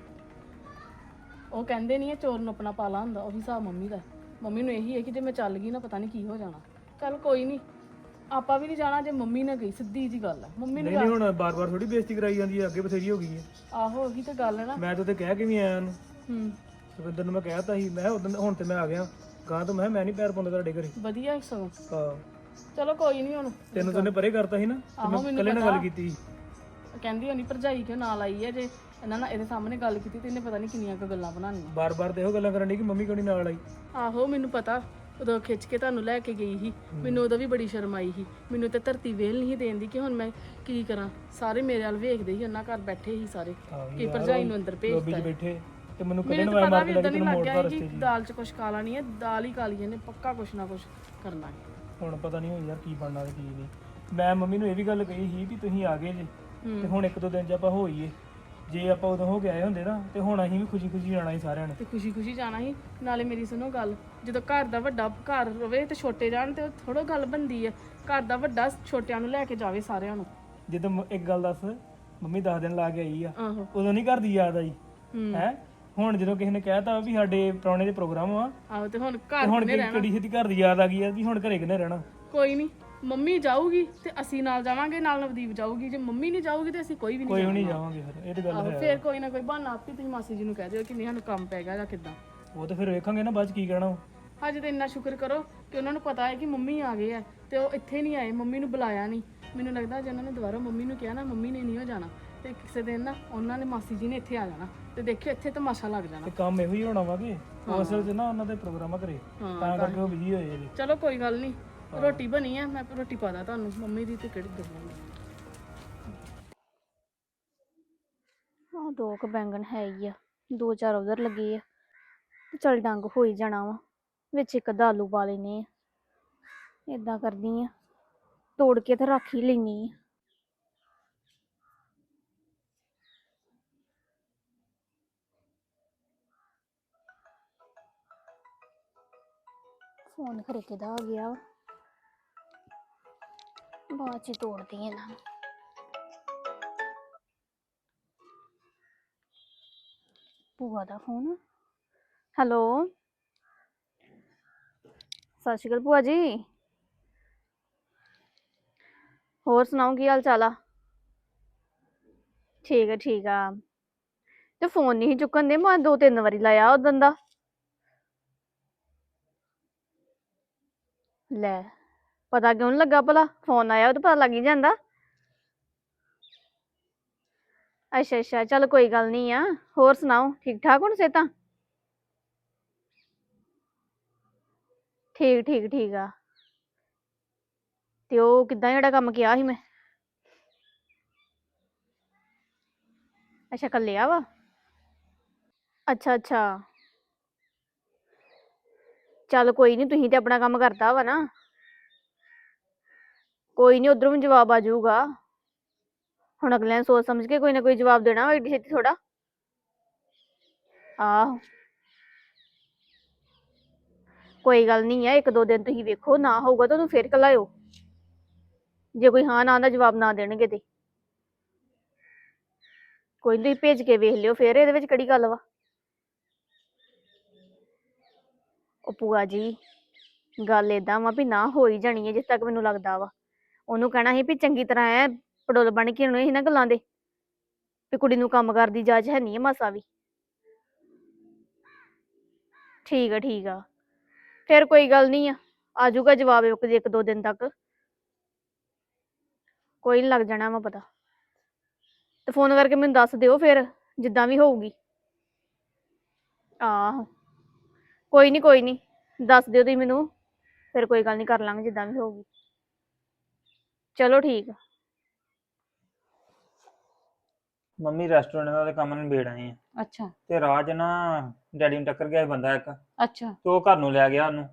ਉਹ ਕਹਿੰਦੇ ਨਹੀਂ ਹੈ ਚੋਰ ਨੂੰ ਆਪਣਾ ਪਾਲਾ ਹੁੰਦਾ ਉਹ ਹਿਸਾਬ ਮੰਮੀ ਦਾ। ਮੰਮੀ ਨੂੰ ਇਹੀ ਹੈ ਕਿ ਜੇ ਮੈਂ ਚੱਲ ਗਈ ਨਾ ਪਤਾ ਨਹੀਂ ਕੀ ਹੋ ਜਾਣਾ। ਚੱਲ ਕੋਈ ਨਹੀਂ ਆਪਾਂ ਵੀ ਨਹੀਂ ਜਾਣਾ ਜੇ ਮੰਮੀ ਨਾ ਗਈ ਸਿੱਧੀ ਜੀ ਗੱਲ ਹੈ ਮੰਮੀ ਨੂੰ ਨਹੀਂ ਨਹੀਂ ਹੁਣ ਬਾਰ-ਬਾਰ ਥੋੜੀ ਬੇਇੱਜ਼ਤੀ ਕਰਾਈ ਜਾਂਦੀ ਹੈ ਅੱਗੇ ਬਥੇਰੀ ਹੋ ਗਈ ਹੈ ਆਹੋ ਉਹੀ ਤਾਂ ਗੱਲ ਹੈ ਨਾ। ਮੈਂ ਤਾਂ ਤੇ ਕਹਿ ਕੇ ਵੀ ਆਇਆ ਉਹਨੂੰ। ਹੂੰ। ਸੁਖਿੰਦਰ ਨੂੰ ਮੈਂ ਕਹਿਤਾ ਸੀ ਮੈਂ ਉਦੋਂ ਹੁਣ ਤੇ ਮੈਂ ਆ ਗਿਆ। ਗਾਂ ਤੋਂ ਮੈਂ ਕਿਹਾ ਮੈਂ ਨਹੀਂ ਪੈਰ ਪਾਉਂਦਾ ਤੁਹਾਡੇ ਘਰੇ। ਵਧੀਆ ਸਗੋਂ। ਹਾਂ। ਚਲੋ ਕੋਈ ਨਹੀਂ ਹੁਣ। ਤੈਨੂੰ ਤਾਂ ਉਹਨੇ ਪਰੇ ਕਰਤਾ ਸੀ ਨਾ ਤੇ ਆਹੋ, ਮੈਂ ਮੈਨੂੰ ਕੱਲੇ ਨਾਲ। ਗੱਲ ਕੀਤੀ ਸੀ। ਕਹਿੰਦੀ ਹੋਣੀ ਭਰਜਾਈ ਕਿਉਂ ਨਾਲ ਆਈ ਹੈ ਜੇ ਇਹਨਾਂ ਨਾਲ ਇਹਦੇ ਸਾਹਮਣੇ ਗੱਲ ਕੀਤੀ ਤੇ ਇਹਨੇ ਪਤਾ ਨਹੀਂ ਕਿੰਨੀਆਂ ਕੁ ਗੱਲਾਂ ਬਣਾਉਣੀਆਂ। ਬਾਰ-ਬਾਰ ਤੇ ਇਹੋ ਗੱਲਾਂ ਕਰਨ ਦੀ ਕਿ ਮੰਮੀ ਕਿਉਂ ਨਹੀਂ ਨਾਲ ਆਈ? ਆਹੋ ਮੈਨੂੰ ਪਤਾ। ਉਦੋਂ ਖਿੱਚ ਕੇ ਤੁਹਾਨੂੰ ਲੈ ਕੇ ਗਈ ਸੀ। ਮੈਨੂੰ ਉਦੋਂ ਵੀ ਬੜੀ ਸ਼ਰਮ ਆਈ ਸੀ। ਮੈਨੂੰ ਤੇ ਧਰਤੀ ਵੇਲ ਨਹੀਂ ਦੇਂਦੀ ਕਿ ਹੁਣ ਮੈਂ ਕੀ ਕਰਾਂ। ਸਾਰੇ ਮੇਰੇ ਵੱਲ ਵੇਖਦੇ ਸੀ ਉਹਨਾਂ ਘਰ ਬੈਠੇ ਸੀ ਸਾਰੇ। ਹਾਂ ਕਿ ਭਰਜਾਈ ਨੂੰ ਅੰਦਰ ਲੋਬੀ 'ਚ ਭੇਜਤਾ ਹੈ। ਬੈਠੇ ਤੇ ਮੈਨੂੰ ਕੱਲੇ ਮੈਨੂੰ ਨੂੰ ਤਾਂ ਆਵਾਜ਼ ਪਤਾ ਮਾਰ ਵੀ ਇਦਾਂ ਨਹੀਂ ਲੱਗ ਤੈਨੂੰ ਮੋੜਦਾ ਗਿਆ ਰਸਤੇ ਕਿ 'ਚ। ਦਾਲ 'ਚ ਕੁਛ ਕਾਲਾ ਨਹੀਂ ਹੈ ਦਾਲ ਹੀ ਕਾਲੀ ਇਹਨੇ ਪੱਕਾ ਕੁਛ ਨਾ ਕੁਛ ਕਰਨਾ ਹੈ। ਹੁਣ ਪਤਾ ਨਹੀਂ ਹੋਈ ਯਾਰ ਕੀ ਬਣਨਾ ਤੇ ਕੀ ਨਹੀਂ। ਮੈਂ ਮੰਮੀ ਨੂੰ ਇਹ ਵੀ ਗੱਲ ਕਹੀ ਸੀ ਵੀ ਤੁਸੀਂ ਆ ਗਏ ਜੇ। ਤੇ ਹੁਣ ਇੱਕ ਦੋ ਦਿਨ ਚ ਆਪਾਂ ਹੋਈਏ ਜੇ ਆਪਾਂ ਉਦੋਂ ਹੋ ਕੇ ਆਏ ਹੁੰਦੇ ਨਾ ਤੇ ਹੁਣ ਅਸੀਂ ਵੀ ਖੁਸ਼ੀ-ਖੁਸ਼ੀ ਜਾਣਾ ਸੀ ਸਾਰਿਆਂ ਨੇ। ਤੇ ਖੁਸ਼ੀ-ਖੁਸ਼ੀ ਜਾਣਾ ਸੀ। ਨਾਲੇ ਮੇਰੀ ਸੁਣੋ ਗੱਲ ਜਦੋਂ ਘਰ ਦਾ ਵੱਡਾ ਘਰ ਰਵੇ ਤੇ ਛੋਟੇ ਜਾਣ ਤੇ ਥੋੜਾ ਗੱਲ ਬੰਦੀ ਹੈ ਘਰ ਦਾ ਵੱਡਾ ਛੋਟਿਆਂ ਨੂੰ ਲੈ ਕੇ ਜਾਵੇ ਸਾਰਿਆਂ ਨੂੰ। ਜਦੋਂ ਮ- ਇੱਕ ਗੱਲ ਦੱਸ ਮੰਮੀ 10 ਦਿਨ ਲਾ ਕੇ ਆਈ ਆ। ਆਹੋ। ਉਦੋਂ ਨਹੀਂ ਘਰ ਦੀ ਯਾਦ ਆਈ। ਹੂੰ। ਹੈ? ਹੁਣ ਜਦੋਂ ਕਿਸੇ ਨੇ ਕਹਿਤਾ ਵੀ ਸਾਡੇ ਪ੍ਰਾਹੁਣੇ ਦੇ ਪ੍ਰੋਗਰਾਮ ਆ ਆਹੋ ਤੇ ਹੁਣ ਤੇ ਘਰ ਹੁਣ ਕਿਹੜੀ ਛੇਤੀ ਘਰ ਦੀ ਯਾਦ ਆ ਗਈ ਆ ਵੀ ਹੁਣ ਘਰੇ ਕਿਨੇ ਰਹਿਣਾ? ਕੋਈ ਨਹੀਂ ਮੰਮੀ ਜਾਊਗੀ ਤੇ ਅਸੀਂ ਨਾਲ ਜਾਵਾਂਗੇ ਨਾਲ ਨਵਦੀਪ ਜਾਊਗੀ। ਜੇ ਮੰਮੀ ਨਹੀਂ ਜਾਊਗੀ ਤੇ ਅਸੀਂ ਕੋਈ ਵੀ ਨਹੀਂ ਕੋਈ ਵੀ ਨਹੀਂ ਜਾਵਾਂਗੇ ਫਿਰ ਇਹ ਤੇ ਗੱਲ ਆਹੋ ਹੈ। ਫੇਰ ਕੋਈ ਨਾ ਕੋਈ ਬਹਾਨਾ ਆਪੇ ਤੁਸੀਂ ਮਾਸੀ ਜੀ ਨੂੰ ਕਹਿ ਦਿਓ ਕਿ ਨਹੀਂ ਸਾਨੂੰ ਕੰਮ ਪੈ ਗਿਆ ਜਾਂ ਕਿੱਦਾਂ। ਉਹ ਤੇ ਫਿਰ ਵੇਖਾਂਗੇ ਨਾ ਬਾਅਦ ਚ ਕੀ ਕਹਿਣਾ ਉਹ। ਹਜੇ ਤਾਂ ਇੰਨਾ ਸ਼ੁਕਰ ਕਰੋ ਕਿ ਉਹਨਾਂ ਨੂੰ ਪਤਾ ਹੈ ਕਿ ਮੰਮੀ ਆ ਗਏ ਆ ਤੇ ਉਹ ਇੱਥੇ ਨਹੀਂ ਆਏ ਮੰਮੀ ਨੂੰ ਬੁਲਾਇਆ ਨਹੀਂ। ਮੈਨੂੰ ਲੱਗਦਾ ਜੇ ਉਹਨਾਂ ਨੇ ਦੁਬਾਰਾ ਮੰਮੀ ਨੂੰ ਕਿਹਾ ਨਾ ਮੰਮੀ ਨੇ ਨਹੀਂ ਹੋ ਜਾਣਾ। ਤੇ ਕਿਸੇ ਦਿਨ ਨਾ ਉਹਨਾਂ ਨੇ ਮਾਸੀ ਜੀ ਨੇ ਇੱਥੇ ਆ ਜਾਣਾ ਤੇ ਦੇਖਿਓ ਇੱਥੇ ਤਮਾਸ਼ਾ ਲੱਗ ਜਾਣਾ। ਤੇ ਕੰਮ ਇਹੋ ਹੀ ਹੋਣਾ ਵਾਗੇ ਅਸਲ 'ਚ ਨਾ ਉਹਨਾਂ ਦੇ ਪ੍ਰੋਗਰਾਮ ਕਰੇ ਹਾਂ, ਤਾਂ ਕਰਕੇ ਉਹ ਬਿਜ਼ੀ ਹੋਏ ਜੀ। ਚਲੋ ਕੋਈ ਗੱਲ ਨਹੀਂ ਰੋਟੀ ਬਣੀ ਆ, ਮੈਂ ਰੋਟੀ ਪਾ ਦਾਂ ਤੁਹਾਨੂੰ, ਮੰਮੀ ਦੀ ਤੇ ਕਿਹੜੀ ਗੱਲਾਂ ਆਹ ਦੋ ਕੁ ਬੈਂਗਣ ਹੈ ਹੀ ਆ, ਦੋ ਚਾਰ ਉਧਰ ਲੱਗੇ ਆ, ਤੇ ਚੱਲ ਡੰਗ ਹੋ ਹੀ ਜਾਣਾ ਵਾ, ਵਿੱਚ ਇੱਕ ਅੱਧਾ ਆਲੂ ਪਾ ਲੈਨੇ ਆ। ਏਦਾਂ ਕਰਦੀ ਆ, ਤੋੜ ਕੇ ਤੇ ਰੱਖ ਹੀ ਲੈਨੀ ਆ। ਫੋਨ ਖਰੇ ਕਿਦਾ ਆ ਗਿਆ ਵਾ? ਬਾਅਦ ਚ ਤੋੜਦੀ ਹਾਂ ਇਹਨਾਂ ਨੂੰ। ਭੂਆ ਦਾ ਫੋਨ। ਹੈਲੋ। ਸਤਿ ਸ਼੍ਰੀ ਅਕਾਲ ਭੂਆ ਜੀ। ਹੋਰ ਸੁਣਾਓ ਕੀ ਹਾਲ ਚਾਲ ਆ? ਠੀਕ ਆ ਠੀਕ ਆ। ਤੇ ਫੋਨ ਨਹੀਂ ਚੁੱਕਣ ਦੇ, ਮੈਂ ਦੋ ਤਿੰਨ ਵਾਰੀ ਲਾਇਆ ਉਦੋਂ ਦਾ। ਲੈ। ਪਤਾ ਕਿਉਂ ਨੀ ਲੱਗਾ ਭਲਾ? ਫੋਨ ਆਇਆ ਉਹ ਤਾਂ ਪਤਾ ਲੱਗ ਹੀ ਜਾਂਦਾ। ਅੱਛਾ ਅੱਛਾ, ਚੱਲ ਕੋਈ ਗੱਲ ਨਹੀਂ ਆ। ਹੋਰ ਸੁਣਾਓ ਠੀਕ ਠਾਕ ਹੁਣ ਸਿਹਤਾਂ? ਠੀਕ ਠੀਕ ਠੀਕ ਆ। ਤੇ ਉਹ ਕਿੱਦਾਂ ਜਿਹੜਾ ਕੰਮ ਕਿਹਾ ਸੀ ਮੈਂ? ਅੱਛਾ, ਕੱਲਿਆ ਵਾ? ਅੱਛਾ ਅੱਛਾ। ਚੱਲ ਕੋਈ ਨਹੀਂ ਤੁਸੀਂ ਤੇ ਆਪਣਾ ਕੰਮ ਕਰਦਾ ਵਾ ਨਾ। ਕੋਈ ਨਹੀਂ ਉਧਰੋਂ ਵੀ ਜਵਾਬ ਆ ਜਾਊਗਾ। ਹੁਣ ਅਗਲਿਆਂ ਨੇ ਸੋਚ ਸਮਝ ਕੇ ਕੋਈ ਨਾ ਕੋਈ ਜਵਾਬ ਦੇਣਾ ਵਾ ਏਡੀ ਛੇਤੀ ਥੋੜਾ ਆਹੋ। ਕੋਈ ਗੱਲ ਨਹੀਂ ਆ, ਇੱਕ ਦੋ ਦਿਨ ਤੁਸੀਂ ਵੇਖੋ, ਨਾ ਹੋਊਗਾ ਤਾਂ ਉਹਨੂੰ ਫੇਰ ਕਲਾਇਓ ਜੇ ਕੋਈ ਹਾਂ ਨਾ ਦਾ ਜਵਾਬ ਨਾ ਦੇਣਗੇ ਤੇ। ਕੋਈ ਨੀ, ਤੁਸੀਂ ਭੇਜ ਕੇ ਵੇਖ ਲਿਓ ਫੇਰ, ਇਹਦੇ ਵਿੱਚ ਕਿਹੜੀ ਗੱਲ ਵਾ। ਉਹ ਭੂਆ ਜੀ, ਗੱਲ ਏਦਾਂ ਵਾ ਵੀ ਨਾ ਹੋਈ ਜਾਣੀ ਹੈ, ਜਿਸ ਤੱਕ ਮੈਨੂੰ ਲੱਗਦਾ ਵਾ। ਉਹਨੂੰ ਕਹਿਣਾ ਸੀ ਵੀ ਚੰਗੀ ਤਰ੍ਹਾਂ ਐ ਪੜੋਲ ਬਣ ਕੇ ਉਹਨੂੰ ਇਹਨਾਂ ਗੱਲਾਂ ਦੇ ਵੀ ਕੁੜੀ ਨੂੰ ਕੰਮ ਕਰਦੀ ਜਾਚ ਹੈ ਨਹੀਂ ਮਾਸਾ ਵੀ। ਠੀਕ ਆ ਠੀਕ ਆ। ਫਿਰ ਕੋਈ ਗੱਲ ਨਹੀਂ ਆ ਆ ਜਵਾਬ ਇੱਕ ਇੱਕ ਦੋ ਦਿਨ ਤੱਕ। ਕੋਈ ਨੀ ਲੱਗ ਜਾਣਾ ਵਾ ਪਤਾ। ਤੇ ਫੋਨ ਕਰਕੇ ਮੈਨੂੰ ਦੱਸ ਦਿਓ ਫਿਰ, ਜਿੱਦਾਂ ਵੀ ਹੋਊਗੀ। ਆਹੋ। ਕੋਈ ਨਹੀਂ ਕੋਈ ਨਹੀਂ ਦੱਸ ਦਿਓ ਤੁਸੀਂ ਮੈਨੂੰ। ਫਿਰ ਕੋਈ ਗੱਲ ਨਹੀਂ ਕਰ ਲਾਂਗੇ ਜਿੱਦਾਂ ਵੀ ਹੋਊਗੀ। ਚਲੋ ਠੀਕ ਆ। ਮੰਮੀ ਰੈਸਟੋਰੈਂਟ ਦਾ ਤੇ ਕੰਮ ਨਿਬੇੜ ਆਏ ਆ। ਅੱਛਾ। ਤੇ ਰਾਜ ਨਾ ਡੈਡੀ ਨੂੰ ਟੱਕਰ ਗਿਆ ਸੀ ਬੰਦਾ ਇੱਕ। ਅੱਛਾ। ਤੇ ਉਹ ਘਰ ਨੂੰ ਲੈ ਗਿਆ ਉਹਨੂੰ।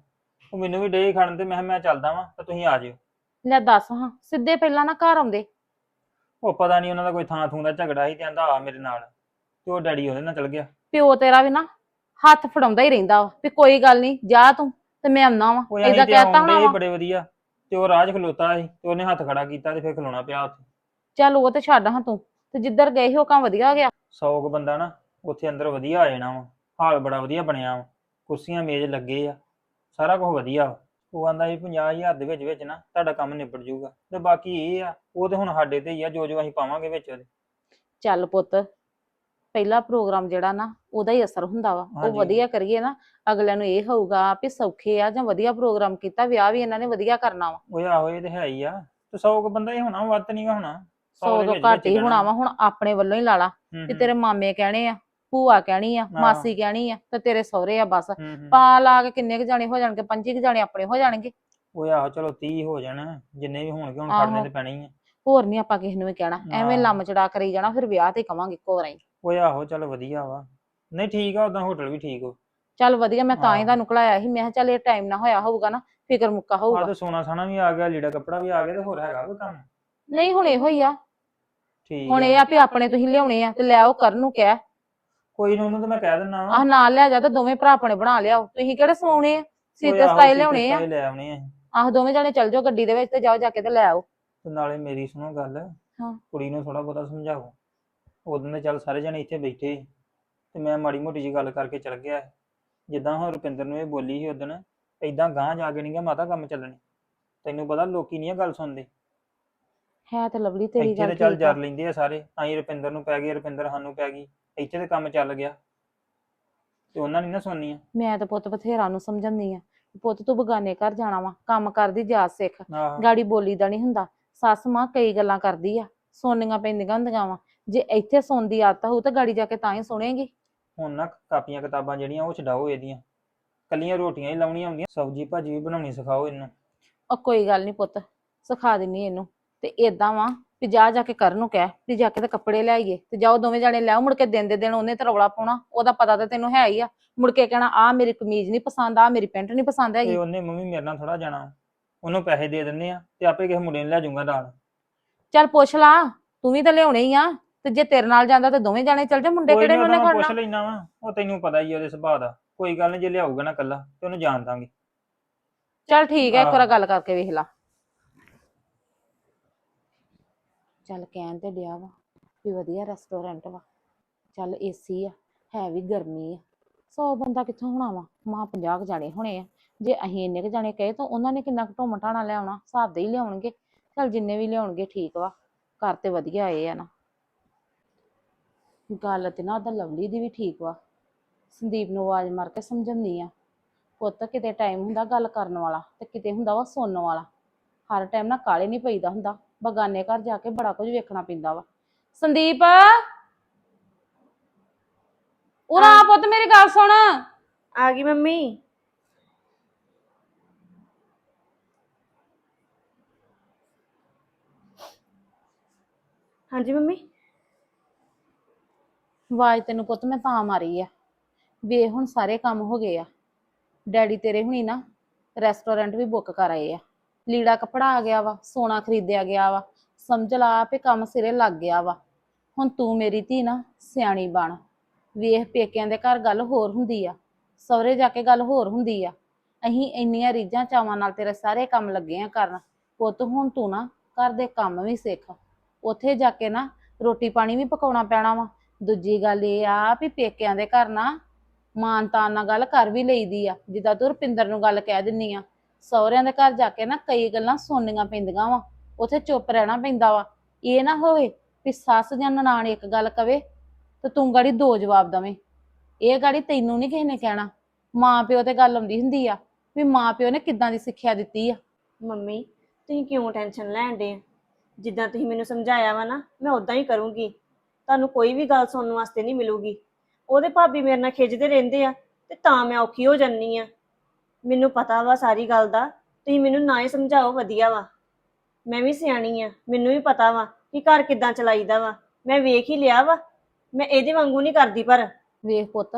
ਉਹ ਮੈਨੂੰ ਵੀ ਡੇ ਖੜਨ ਤੇ ਮੈਂ ਕਿਹਾ ਮੈਂ ਚੱਲਦਾ ਵਾਂ ਤਾਂ ਤੁਸੀਂ ਆ ਜਿਓ। ਲੈ ਦੱਸ ਹਾਂ ਸਿੱਧੇ ਪਹਿਲਾਂ ਨਾ ਘਰ ਆਉਂਦੇ। ਉਹ ਪਤਾ ਨਹੀਂ ਉਹਨਾਂ ਦਾ ਕੋਈ ਥਾਂ ਥੂੰ ਦਾ ਝਗੜਾ ਸੀ ਤੇ ਆਂਦਾ ਆ ਮੇਰੇ ਨਾਲ। ਤੇ ਉਹ ਡੈਡੀ ਉਹਦੇ ਨਾਲ ਚਲ ਗਿਆ। ਪਿਓ ਤੇਰਾ ਵੀ ਨਾ ਹੱਥ ਫੜਾਉਂਦਾ ਹੀ ਰਹਿੰਦਾ ਵਾ ਵੀ ਕੋਈ ਗੱਲ ਨਹੀਂ ਜਾ ਤੂੰ ਤੇ ਮੈਂ ਆਉਣਾ ਵਾ। ਉਹ ਤੇ ਕਹਿਤਾ ਆਉਂਦੇ ਹੋਣਾ ਸੀ ਵਾ। ਬੜੇ ਵਧੀਆ। ਤੇ ਉਹ ਰਾਜ ਖਲੋਤਾ ਸੀ ਤੇ ਉਹਨੇ ਹੱਥ ਖੜਾ ਕੀਤਾ ਤੇ ਫਿਰ ਖਲੋਣਾ ਪਿਆ ਉੱਥੇ। ਚੱਲ ਉਹ ਤੇ ਛੱਡ ਹਾਂ ਤੂੰ। ਤੇ ਜਿੱਧਰ ਗਏ ਸੀ ਉਹ ਕੰਮ ਵਧੀਆ ਗਿਆ। ਸੌ ਕੁ ਬੰਦਾ ਨਾ ਉੱਥੇ ਅੰਦਰ ਵਧੀਆ ਆ ਜਾਣਾ ਵਾ। ਹਾਲ ਬੜਾ ਵਧੀਆ ਬਣਿਆ ਵਾ। ਕੁਰਸੀਆਂ ਮੇਜ਼ ਲੱਗੇ ਆ। ਸਾਰਾ ਕੁਝ ਵਧੀਆ ਵਾ। ਉਹ ਆਂਦਾ ਸੀ 50000 ਦੇ ਵਿੱਚ ਵਿੱਚ ਨਾ ਤੁਹਾਡਾ ਕੰਮ ਨਿਬੜ ਜਾਊਗਾ। ਤੇ ਬਾਕੀ ਇਹ ਆ ਉਹ ਤੇ ਹੁਣ ਸਾਡੇ ਤੇ ਹੀ ਆ ਜੋ ਜੋ ਅਸੀਂ ਪਾਵਾਂਗੇ ਵਿੱਚ ਉਹਦੇ। ਚੱਲ ਪੁੱਤ ਪਹਿਲਾ ਪ੍ਰੋਗਰਾਮ ਜਿਹੜਾ ਨਾ ਉਹਦਾ ਹੀ ਅਸਰ ਹੁੰਦਾ ਵਾ ਉਹ। ਵਧੀਆ ਕਰੀਏ ਨਾ ਅਗਲਿਆਂ ਨੂੰ ਇਹ ਹੋਊਗਾ ਵੀ ਸੌਖੇ ਆ ਜਾਂ ਵਧੀਆ ਪ੍ਰੋਗਰਾਮ ਕੀਤਾ ਵਿਆਹ ਵੀ ਇਹਨਾਂ ਨੇ ਵਧੀਆ ਕਰਨਾ ਵਾ ਉਹ ਆਹੋ ਇਹ ਤੇ ਹੈ ਹੀ ਆ ਤੇ 100 ਕੁ ਬੰਦਾ ਹੀ ਹੋਣਾ ਵੱਧ ਨਹੀਂ ਹੋਣਾ ਸੌ ਦੇ ਤੋਂ ਵਿੱਚ ਘੱਟ ਹੀ ਹੋਣਾ। ਵਾ ਹੁਣ ਆਪਣੇ ਵੱਲੋਂ ਹੀ ਲਾ ਲਾ ਤੇਰੇ ਮਾਮੇ ਕਹਿਣੇ ਆ ਭੂਆ ਕਹਿਣੀ ਆ। ਮਾਸੀ ਕਹਿਣੀ ਆ ਤੇ ਤੇਰੇ ਸਹੁਰੇ ਆ ਬਸ। ਪਾ ਲਾ ਕੇ ਕਿੰਨੇ ਕੁ ਜਾਣੇ ਹੋ ਜਾਣਗੇ 25 ਕੁ ਜਾਣੇ ਆਪਣੇ ਹੋ ਜਾਣਗੇ ਉਹ ਆਹੋ ਚਲੋ 30 ਹੋ ਜਾਣ ਜਿੰਨੇ ਵੀ ਹੋਣਗੇ ਹੁਣ। ਖੜਨੇ ਤੇ ਪੈਣੇ ਹੀ ਆ ਹੋਰ ਨਹੀਂ ਆਪਾਂ ਕਿਸੇ ਨੂੰ ਵੀ ਕਹਿਣਾ। ਐਵੇਂ। ਲੰਮ ਚੜਾ ਕਰੀ ਜਾਣਾ ਫਿਰ ਵਿਆਹ ਤੇ ਕਵਾਂਗੇ ਇੱਕੋ ਵਾਰੀ। ਉਹ ਆਹੋ ਚਲ ਵਧੀਆ ਵਾ। ਨਹੀਂ ਠੀਕ ਆ ਉਦਾਂ ਹੋਟਲ ਵੀ ਠੀਕ ਹੋ ਚੱਲ ਵਧੀਆ ਮੈਂ ਤਾਂ ਹੀ। ਤੁਹਾਨੂੰ ਘਲਾਇਆ ਸੀ। ਮੈਂ ਕਿਹਾ ਚੱਲ ਇਹ ਟਾਈਮ ਨਾ ਹੋਇਆ ਹੋਊਗਾ ਨਾ ਫਿਕਰ ਮੁੱਕਾ ਆ ਹੋਊਗਾ। ਤੇ ਸੋਨਾ ਸਾਨਾ ਵੀ ਆ ਗਿਆ ਲੀੜਾ ਕੱਪੜਾ ਵੀ ਆ ਗਿਆ ਤੇ ਹੋਰ ਹੈਗਾ ਕੋਈ ਕੰਮ? ਨਹੀਂ ਹੁਣ ਇਹੋ ਹੀ ਆ। ਠੀਕ ਹੁਣ ਇਹ ਆ ਵੀ ਆਪਣੇ ਤੁਸੀਂ ਲਿਆਉਣੇ ਆ ਤੇ ਲੈ ਆਓ ਕਰਨ ਨੂੰ ਕਹਿ। ਕੋਈ ਨੀ ਉਹਨੂੰ ਤਾਂ ਮੈਂ ਕਹਿ ਦਿੰਦਾ ਆਹ ਨਾਲ ਲਿਆ ਜਾ ਤੇ ਦੋਵੇਂ ਭਰਾ ਆਪਣੇ ਬਣਾ ਲਿਆਓ। ਤੁਸੀਂ ਕਿਹੜੇ ਸਵਾਉਣੇ ਆ? ਸੀਤੇ ਸਟਾਈਲ ਲਿਆਉਣੇ ਆ? ਲੈ ਆਉਣੇ ਆ। ਆਹ ਦੋਵੇਂ ਜਾਣੇ ਚੱਲ ਜਾਓ ਗੱਡੀ ਦੇ ਵਿੱਚ ਤੇ ਜਾਓ ਜਾ ਕੇ ਤੇ ਲੈ ਆਓ। ਤੇ ਨਾਲੇ ਮੇਰੀ ਸੁਣੋ ਗੱਲ। ਹਾਂ। ਕੁੜੀ ਨੂੰ ਥੋੜਾ ਬਹੁਤਾ ਸਮਝਾਓ। ਉਦੋਂ ਦੇ ਚੱਲ ਸਾਰੇ ਜਣੇ ਇੱਥੇ ਬੈਠੇ ਸੀ ਤੇ ਮੈਂ ਮਾੜੀ ਮੋਟੀ ਜੀ ਗੱਲ ਕਰਕੇ ਚਲ ਗਿਆ ਜਿੱਦਾਂ ਹੁਣ ਰੁਪਿੰਦਰ ਨੂੰ ਇਹ ਬੋਲੀ ਸੀ ਉਦੋਂ ਏਦਾਂ ਗਾਂਹ ਜਾ ਕੇ ਨਹੀਂ ਗਾ ਮਾਤਾ ਕੰਮ ਚੱਲਣੇ। ਤੈਨੂੰ ਪਤਾ ਲੋਕੀ ਨਹੀਂ ਇਹ ਗੱਲ ਸੁਣਦੇ। ਹੈ ਤੇ ਲਵਲੀ ਤੇਰੀ ਇੱਥੇ ਗੱਲ ਤੇ ਚੱਲ ਠੀਕ ਆ। ਜਰ ਲੈਂਦੇ ਆ ਸਾਰੇ। ਅਸੀਂ ਰੁਪਿੰਦਰ ਨੂੰ ਪੈ ਗਏ ਰੁਪਿੰਦਰ ਸਾਨੂੰ ਪੈ ਗਈ। ਇੱਥੇ ਤੇ ਕੰਮ ਚੱਲ ਗਿਆ। ਤੇ ਉਹਨਾਂ ਨਹੀਂ ਨਾ ਸੁਣਨੀਆਂ ਮੈਂ ਤਾਂ ਪੁੱਤ ਬਥੇਰਾ ਨੂੰ ਸਮਝਾਉਂਦੀ ਆ। ਪੁੱਤ ਤੂੰ ਬਗਾਨੇ ਘਰ ਜਾਣਾ ਵਾ। ਕੰਮ ਕਰਦੀ ਜਾ ਸਿੱਖ। ਆਹ। ਗਾੜੀ ਬੋਲੀ ਦਾ ਨਹੀਂ ਹੁੰਦਾ। ਸੱਸ ਮਾਂ ਕਈ ਗੱਲਾਂ ਕਰਦੀ ਆ ਸੁਣਨੀਆਂ ਪੈਂਦੀਆਂ ਹੁੰਦੀਆਂ ਵਾ। ਜੇ ਇੱਥੇ ਸੁਣਨ ਦੀ ਆਦਤ ਹੋਊ ਤਾਂ ਗਾੜੀ ਜਾ ਕੇ ਤਾਂ ਹੀ ਸੁਣੇਗੀ। ਹੁਣ ਨਾ ਕਾਪੀਆਂ ਕਿਤਾਬਾਂ ਜਿਹੜੀਆਂ ਉਹ ਛਡਾਓ ਇਹਦੀਆਂ। ਕੱਲੀਆਂ ਰੋਟੀਆਂ ਹੀ ਲਾਉਣੀਆਂ ਹੁੰਦੀਆਂ ਸਬਜੀ ਭਾਜੀ ਵੀ ਬਣਾਉਣੀ ਸਿਖਾਓ ਇਹਨੂੰ। ਉਹ ਕੋਈ ਗੱਲ ਨਹੀਂ ਪੁੱਤ ਸਿਖਾ ਦਿੰਨੀ ਇਹਨੂੰ। ਤੇ ਏਦਾਂ ਵਾ ਵੀ ਜਾ ਜਾ ਕੇ ਕਰਨ ਨੂੰ ਕਹਿ ਵੀ ਜਾ ਕੇ ਤੇ ਕੱਪੜੇ ਲਿਆਈਏ ਤੇ ਜਾਓ ਦੋਵੇਂ ਜਾਣੇ ਲਿਆਓ ਮੁੜ ਕੇ ਦਿਨ ਦੇ ਦਿਨ ਉਹਨੇ ਤੇ ਰੌਲਾ ਪਾਉਣਾ ਉਹਦਾ ਪਤਾ ਤਾਂ ਤੈਨੂੰ ਹੈ ਹੀ ਆ। ਮੁੜ ਕੇ ਕਹਿਣਾ ਆ ਮੇਰੀ ਕਮੀਜ਼ ਨਹੀਂ ਪਸੰਦ ਆ ਮੇਰੀ ਪੈਂਟ ਨਹੀਂ ਪਸੰਦ ਤੇ ਹੈਗੀ। ਉਹਨੇ ਮੰਮੀ ਮੇਰੇ ਨਾਲ ਥੋੜਾ ਜਾਣਾ। ਉਹਨੂੰ ਪੈਸੇ ਦੇ ਦਿੰਨੇ ਆ ਤੇ ਆਪੇ ਕਿਸੇ ਮੁੰਡੇ ਨੂੰ ਲੈ ਜਾਊਗਾ ਨਾਲ। ਚੱਲ ਪੁੱਛ ਲਾ ਤੂੰ ਵੀ ਤਾਂ ਲਿਆਉਣੇ ਹੀ ਆ ਤੇ ਜੇ ਤੇਰੇ ਨਾਲ ਜਾਂਦਾ ਤੇ ਦੋਵੇਂ ਜਾਣੇ ਚੱਲ ਜਾ ਮੁੰਡੇ ਕੋਈ ਕਿਹੜੇ ਨੀ ਨੂੰ ਉਹਨੇ ਉਹਦਾ ਮੈਂ ਪੁੱਛ ਖੜਨਾ ਲੈਣਾ ਵਾ ਉਹ ਤੈਨੂੰ ਪਤਾ ਹੀ ਆ ਉਹਦੇ ਸੁਭਾਅ ਦਾ। ਕੋਈ ਗੱਲ ਨਹੀਂ ਜੇ ਲਿਆਊਗਾ ਨਾ ਕੱਲਾ ਤੇ ਉਹਨੂੰ ਜਾਣ ਦਾਂਗੇ। ਚੱਲ ਠੀਕ ਹੈ ਇੱਕ ਵਾਰ। ਗੱਲ ਕਰਕੇ ਵੇਖ ਲਾ। ਚੱਲ ਕਹਿਣ ਤੇ ਡਿਆ ਵਾ ਵੀ ਵਧੀਆ ਰੈਸਟੋਰੈਂਟ ਵਾ। ਚੱਲ ਏਸੀ ਆ ਹੈ ਵੀ ਗਰਮੀ ਆ। ਸੌ ਬੰਦਾ ਕਿੱਥੋਂ ਹੋਣਾ ਵਾ? ਮਾਂ 50 ਕੁ ਜਾਣੇ ਹੋਣੇ ਆ। ਜੇ ਅਸੀਂ ਇੰਨੇ ਕੁ ਜਾਣੇ ਕਹੇ ਤਾਂ ਉਹਨਾਂ ਨੇ ਕਿੰਨਾ ਕੁ ਢੋਮ ਢਾਣਾ ਲਿਆਉਣਾ ਹਿਸਾਬ ਦੇ ਹੀ ਲਿਆਉਣਗੇ। ਚੱਲ ਜਿੰਨੇ ਵੀ ਲਿਆਉਣਗੇ ਠੀਕ ਵਾ ਘਰ ਤੇ ਵਧੀਆ ਆਏ ਆ ਨਾ। ਗੱਲ ਤੇ ਨਾ ਉਹਦਾ ਲਵਲੀ ਦੀ ਵੀ ਠੀਕ ਵਾ। ਸੰਦੀਪ ਨੂੰ ਆਵਾਜ਼ ਮਾਰ ਕੇ ਸਮਝਾਉਂਦੀ ਆ। ਪੁੱਤ ਕਿਤੇ ਟਾਈਮ ਹੁੰਦਾ ਗੱਲ ਕਰਨ ਵਾਲਾ ਤੇ ਕਿਤੇ ਹੁੰਦਾ ਵਾ ਸੁਣਨ ਵਾਲਾ। ਹਰ ਟਾਈਮ ਨਾ ਕਾਲੇ ਨਹੀਂ ਪਈਦਾ ਹੁੰਦਾ। ਬਗਾਨੇ ਘਰ ਜਾ ਕੇ ਬੜਾ ਕੁਝ ਵੇਖਣਾ ਪੈਂਦਾ ਵਾ। ਸੰਦੀਪ! ਉਰਾ ਆ ਪੁੱਤ ਮੇਰੀ ਗੱਲ ਸੁਣ। ਆ ਗਈ ਮੰਮੀ। ਹਾਂਜੀ ਮੰਮੀ? ਆਵਾਜ਼ ਤੈਨੂੰ ਪੁੱਤ ਮੈਂ ਤਾਂ ਮਾਰੀ ਆ। ਵੇ, ਹੁਣ ਸਾਰੇ ਕੰਮ ਹੋ ਗਏ ਆ। ਡੈਡੀ ਤੇਰੇ ਹੁਣੀ ਨਾ ਰੈਸਟੋਰੈਂਟ ਵੀ ਬੁੱਕ ਕਰ ਆਏ ਆ। ਲੀੜਾ ਕੱਪੜਾ ਆ ਗਿਆ ਵਾ, ਸੋਨਾ ਖਰੀਦਿਆ ਗਿਆ ਵਾ, ਸਮਝ ਲਾ ਵੀ ਕੰਮ ਸਿਰੇ ਲੱਗ ਗਿਆ ਵਾ। ਹੁਣ ਤੂੰ ਮੇਰੀ ਧੀ ਨਾ ਸਿਆਣੀ ਬਣ। ਵੇਖ ਪੇਕਿਆਂ ਦੇ ਘਰ ਗੱਲ ਹੋਰ ਹੁੰਦੀ ਆ, ਸਹੁਰੇ ਜਾ ਕੇ ਗੱਲ ਹੋਰ ਹੁੰਦੀ ਆ। ਅਸੀਂ ਇੰਨੀਆਂ ਰੀਝਾਂ ਚਾਵਾਂ ਨਾਲ ਤੇਰੇ ਸਾਰੇ ਕੰਮ ਲੱਗੇ ਆ ਕਰਨ। ਪੁੱਤ, ਹੁਣ ਤੂੰ ਨਾ ਘਰ ਦੇ ਕੰਮ ਵੀ ਸਿੱਖ। ਉੱਥੇ ਜਾ ਕੇ ਨਾ ਰੋਟੀ ਪਾਣੀ ਵੀ ਪਕਾਉਣਾ ਪੈਣਾ ਵਾ। ਦੂਜੀ ਗੱਲ ਇਹ ਆ ਵੀ ਪੇਕਿਆਂ ਦੇ ਘਰ ਨਾ ਮਾਨ ਤਾਨ ਨਾਲ ਗੱਲ ਕਰ ਵੀ ਲਈਦੀ ਆ। ਜਿੱਦਾਂ ਤੂੰ ਰੁਪਿੰਦਰ ਨੂੰ ਗੱਲ ਕਹਿ ਦਿੰਨੀ ਆ, ਸਹੁਰਿਆਂ ਦੇ ਘਰ ਜਾ ਕੇ ਨਾ ਕਈ ਗੱਲਾਂ ਸੁਣਨੀਆਂ ਪੈਂਦੀਆਂ ਵਾ। ਉੱਥੇ ਚੁੱਪ ਰਹਿਣਾ ਪੈਂਦਾ ਵਾ। ਇਹ ਨਾ ਹੋਵੇ ਵੀ ਸੱਸ ਜਾਂ ਨਨਾਣ ਇੱਕ ਗੱਲ ਕਵੇ ਤੇ ਤੂੰ ਗਾੜੀ ਦੋ ਜਵਾਬ ਦਵੇਂ। ਇਹ ਗਾੜੀ ਤੈਨੂੰ ਨਹੀਂ ਕਿਸੇ ਨੇ ਕਹਿਣਾ। ਮਾਂ ਪਿਓ ਤੇ ਗੱਲ ਆਉਂਦੀ ਹੁੰਦੀ ਆ ਵੀ ਮਾਂ ਪਿਓ ਨੇ ਕਿੱਦਾਂ ਦੀ ਸਿੱਖਿਆ ਦਿੱਤੀ ਆ। ਮੰਮੀ, ਤੁਸੀਂ ਕਿਉਂ ਟੈਨਸ਼ਨ ਲੈਣ ਦੇ ਜਿੱਦਾਂ ਤੁਸੀਂ ਮੈਨੂੰ ਸਮਝਾਇਆ ਵਾ ਨਾ, ਮੈਂ ਉਦਾਂ ਹੀ ਕਰੂੰਗੀ। ਤੁਹਾਨੂੰ ਕੋਈ ਵੀ ਗੱਲ ਸੁਣਨ ਵਾਸਤੇ ਨਹੀਂ ਮਿਲੂਗੀ। ਉਹਦੇ ਭਾਬੀ ਮੇਰੇ ਨਾਲ ਖਿੱਚਦੇ ਰਹਿੰਦੇ ਆ ਤੇ ਤਾਂ ਮੈਂ ਔਖੀ ਹੋ ਜੰਨੀ ਆ। ਮੈਨੂੰ ਪਤਾ ਵਾ ਸਾਰੀ ਗੱਲ ਦਾ, ਤੁਸੀਂ ਮੈਨੂੰ ਨਾ ਹੀ ਸਮਝਾਓ ਵਧੀਆ ਵਾ। ਮੈਂ ਵੀ ਸਿਆਣੀ ਆ, ਮੈਨੂੰ ਵੀ ਪਤਾ ਵਾ ਕਿ ਘਰ ਕਿੱਦਾਂ ਚਲਾਈਦਾ ਵਾ। ਮੈਂ ਵੇਖ ਹੀ ਲਿਆ ਵਾ, ਮੈਂ ਇਹਦੇ ਵਾਂਗੂ ਨਹੀਂ ਕਰਦੀ ਪਰ। ਵੇਖ ਪੁੱਤ,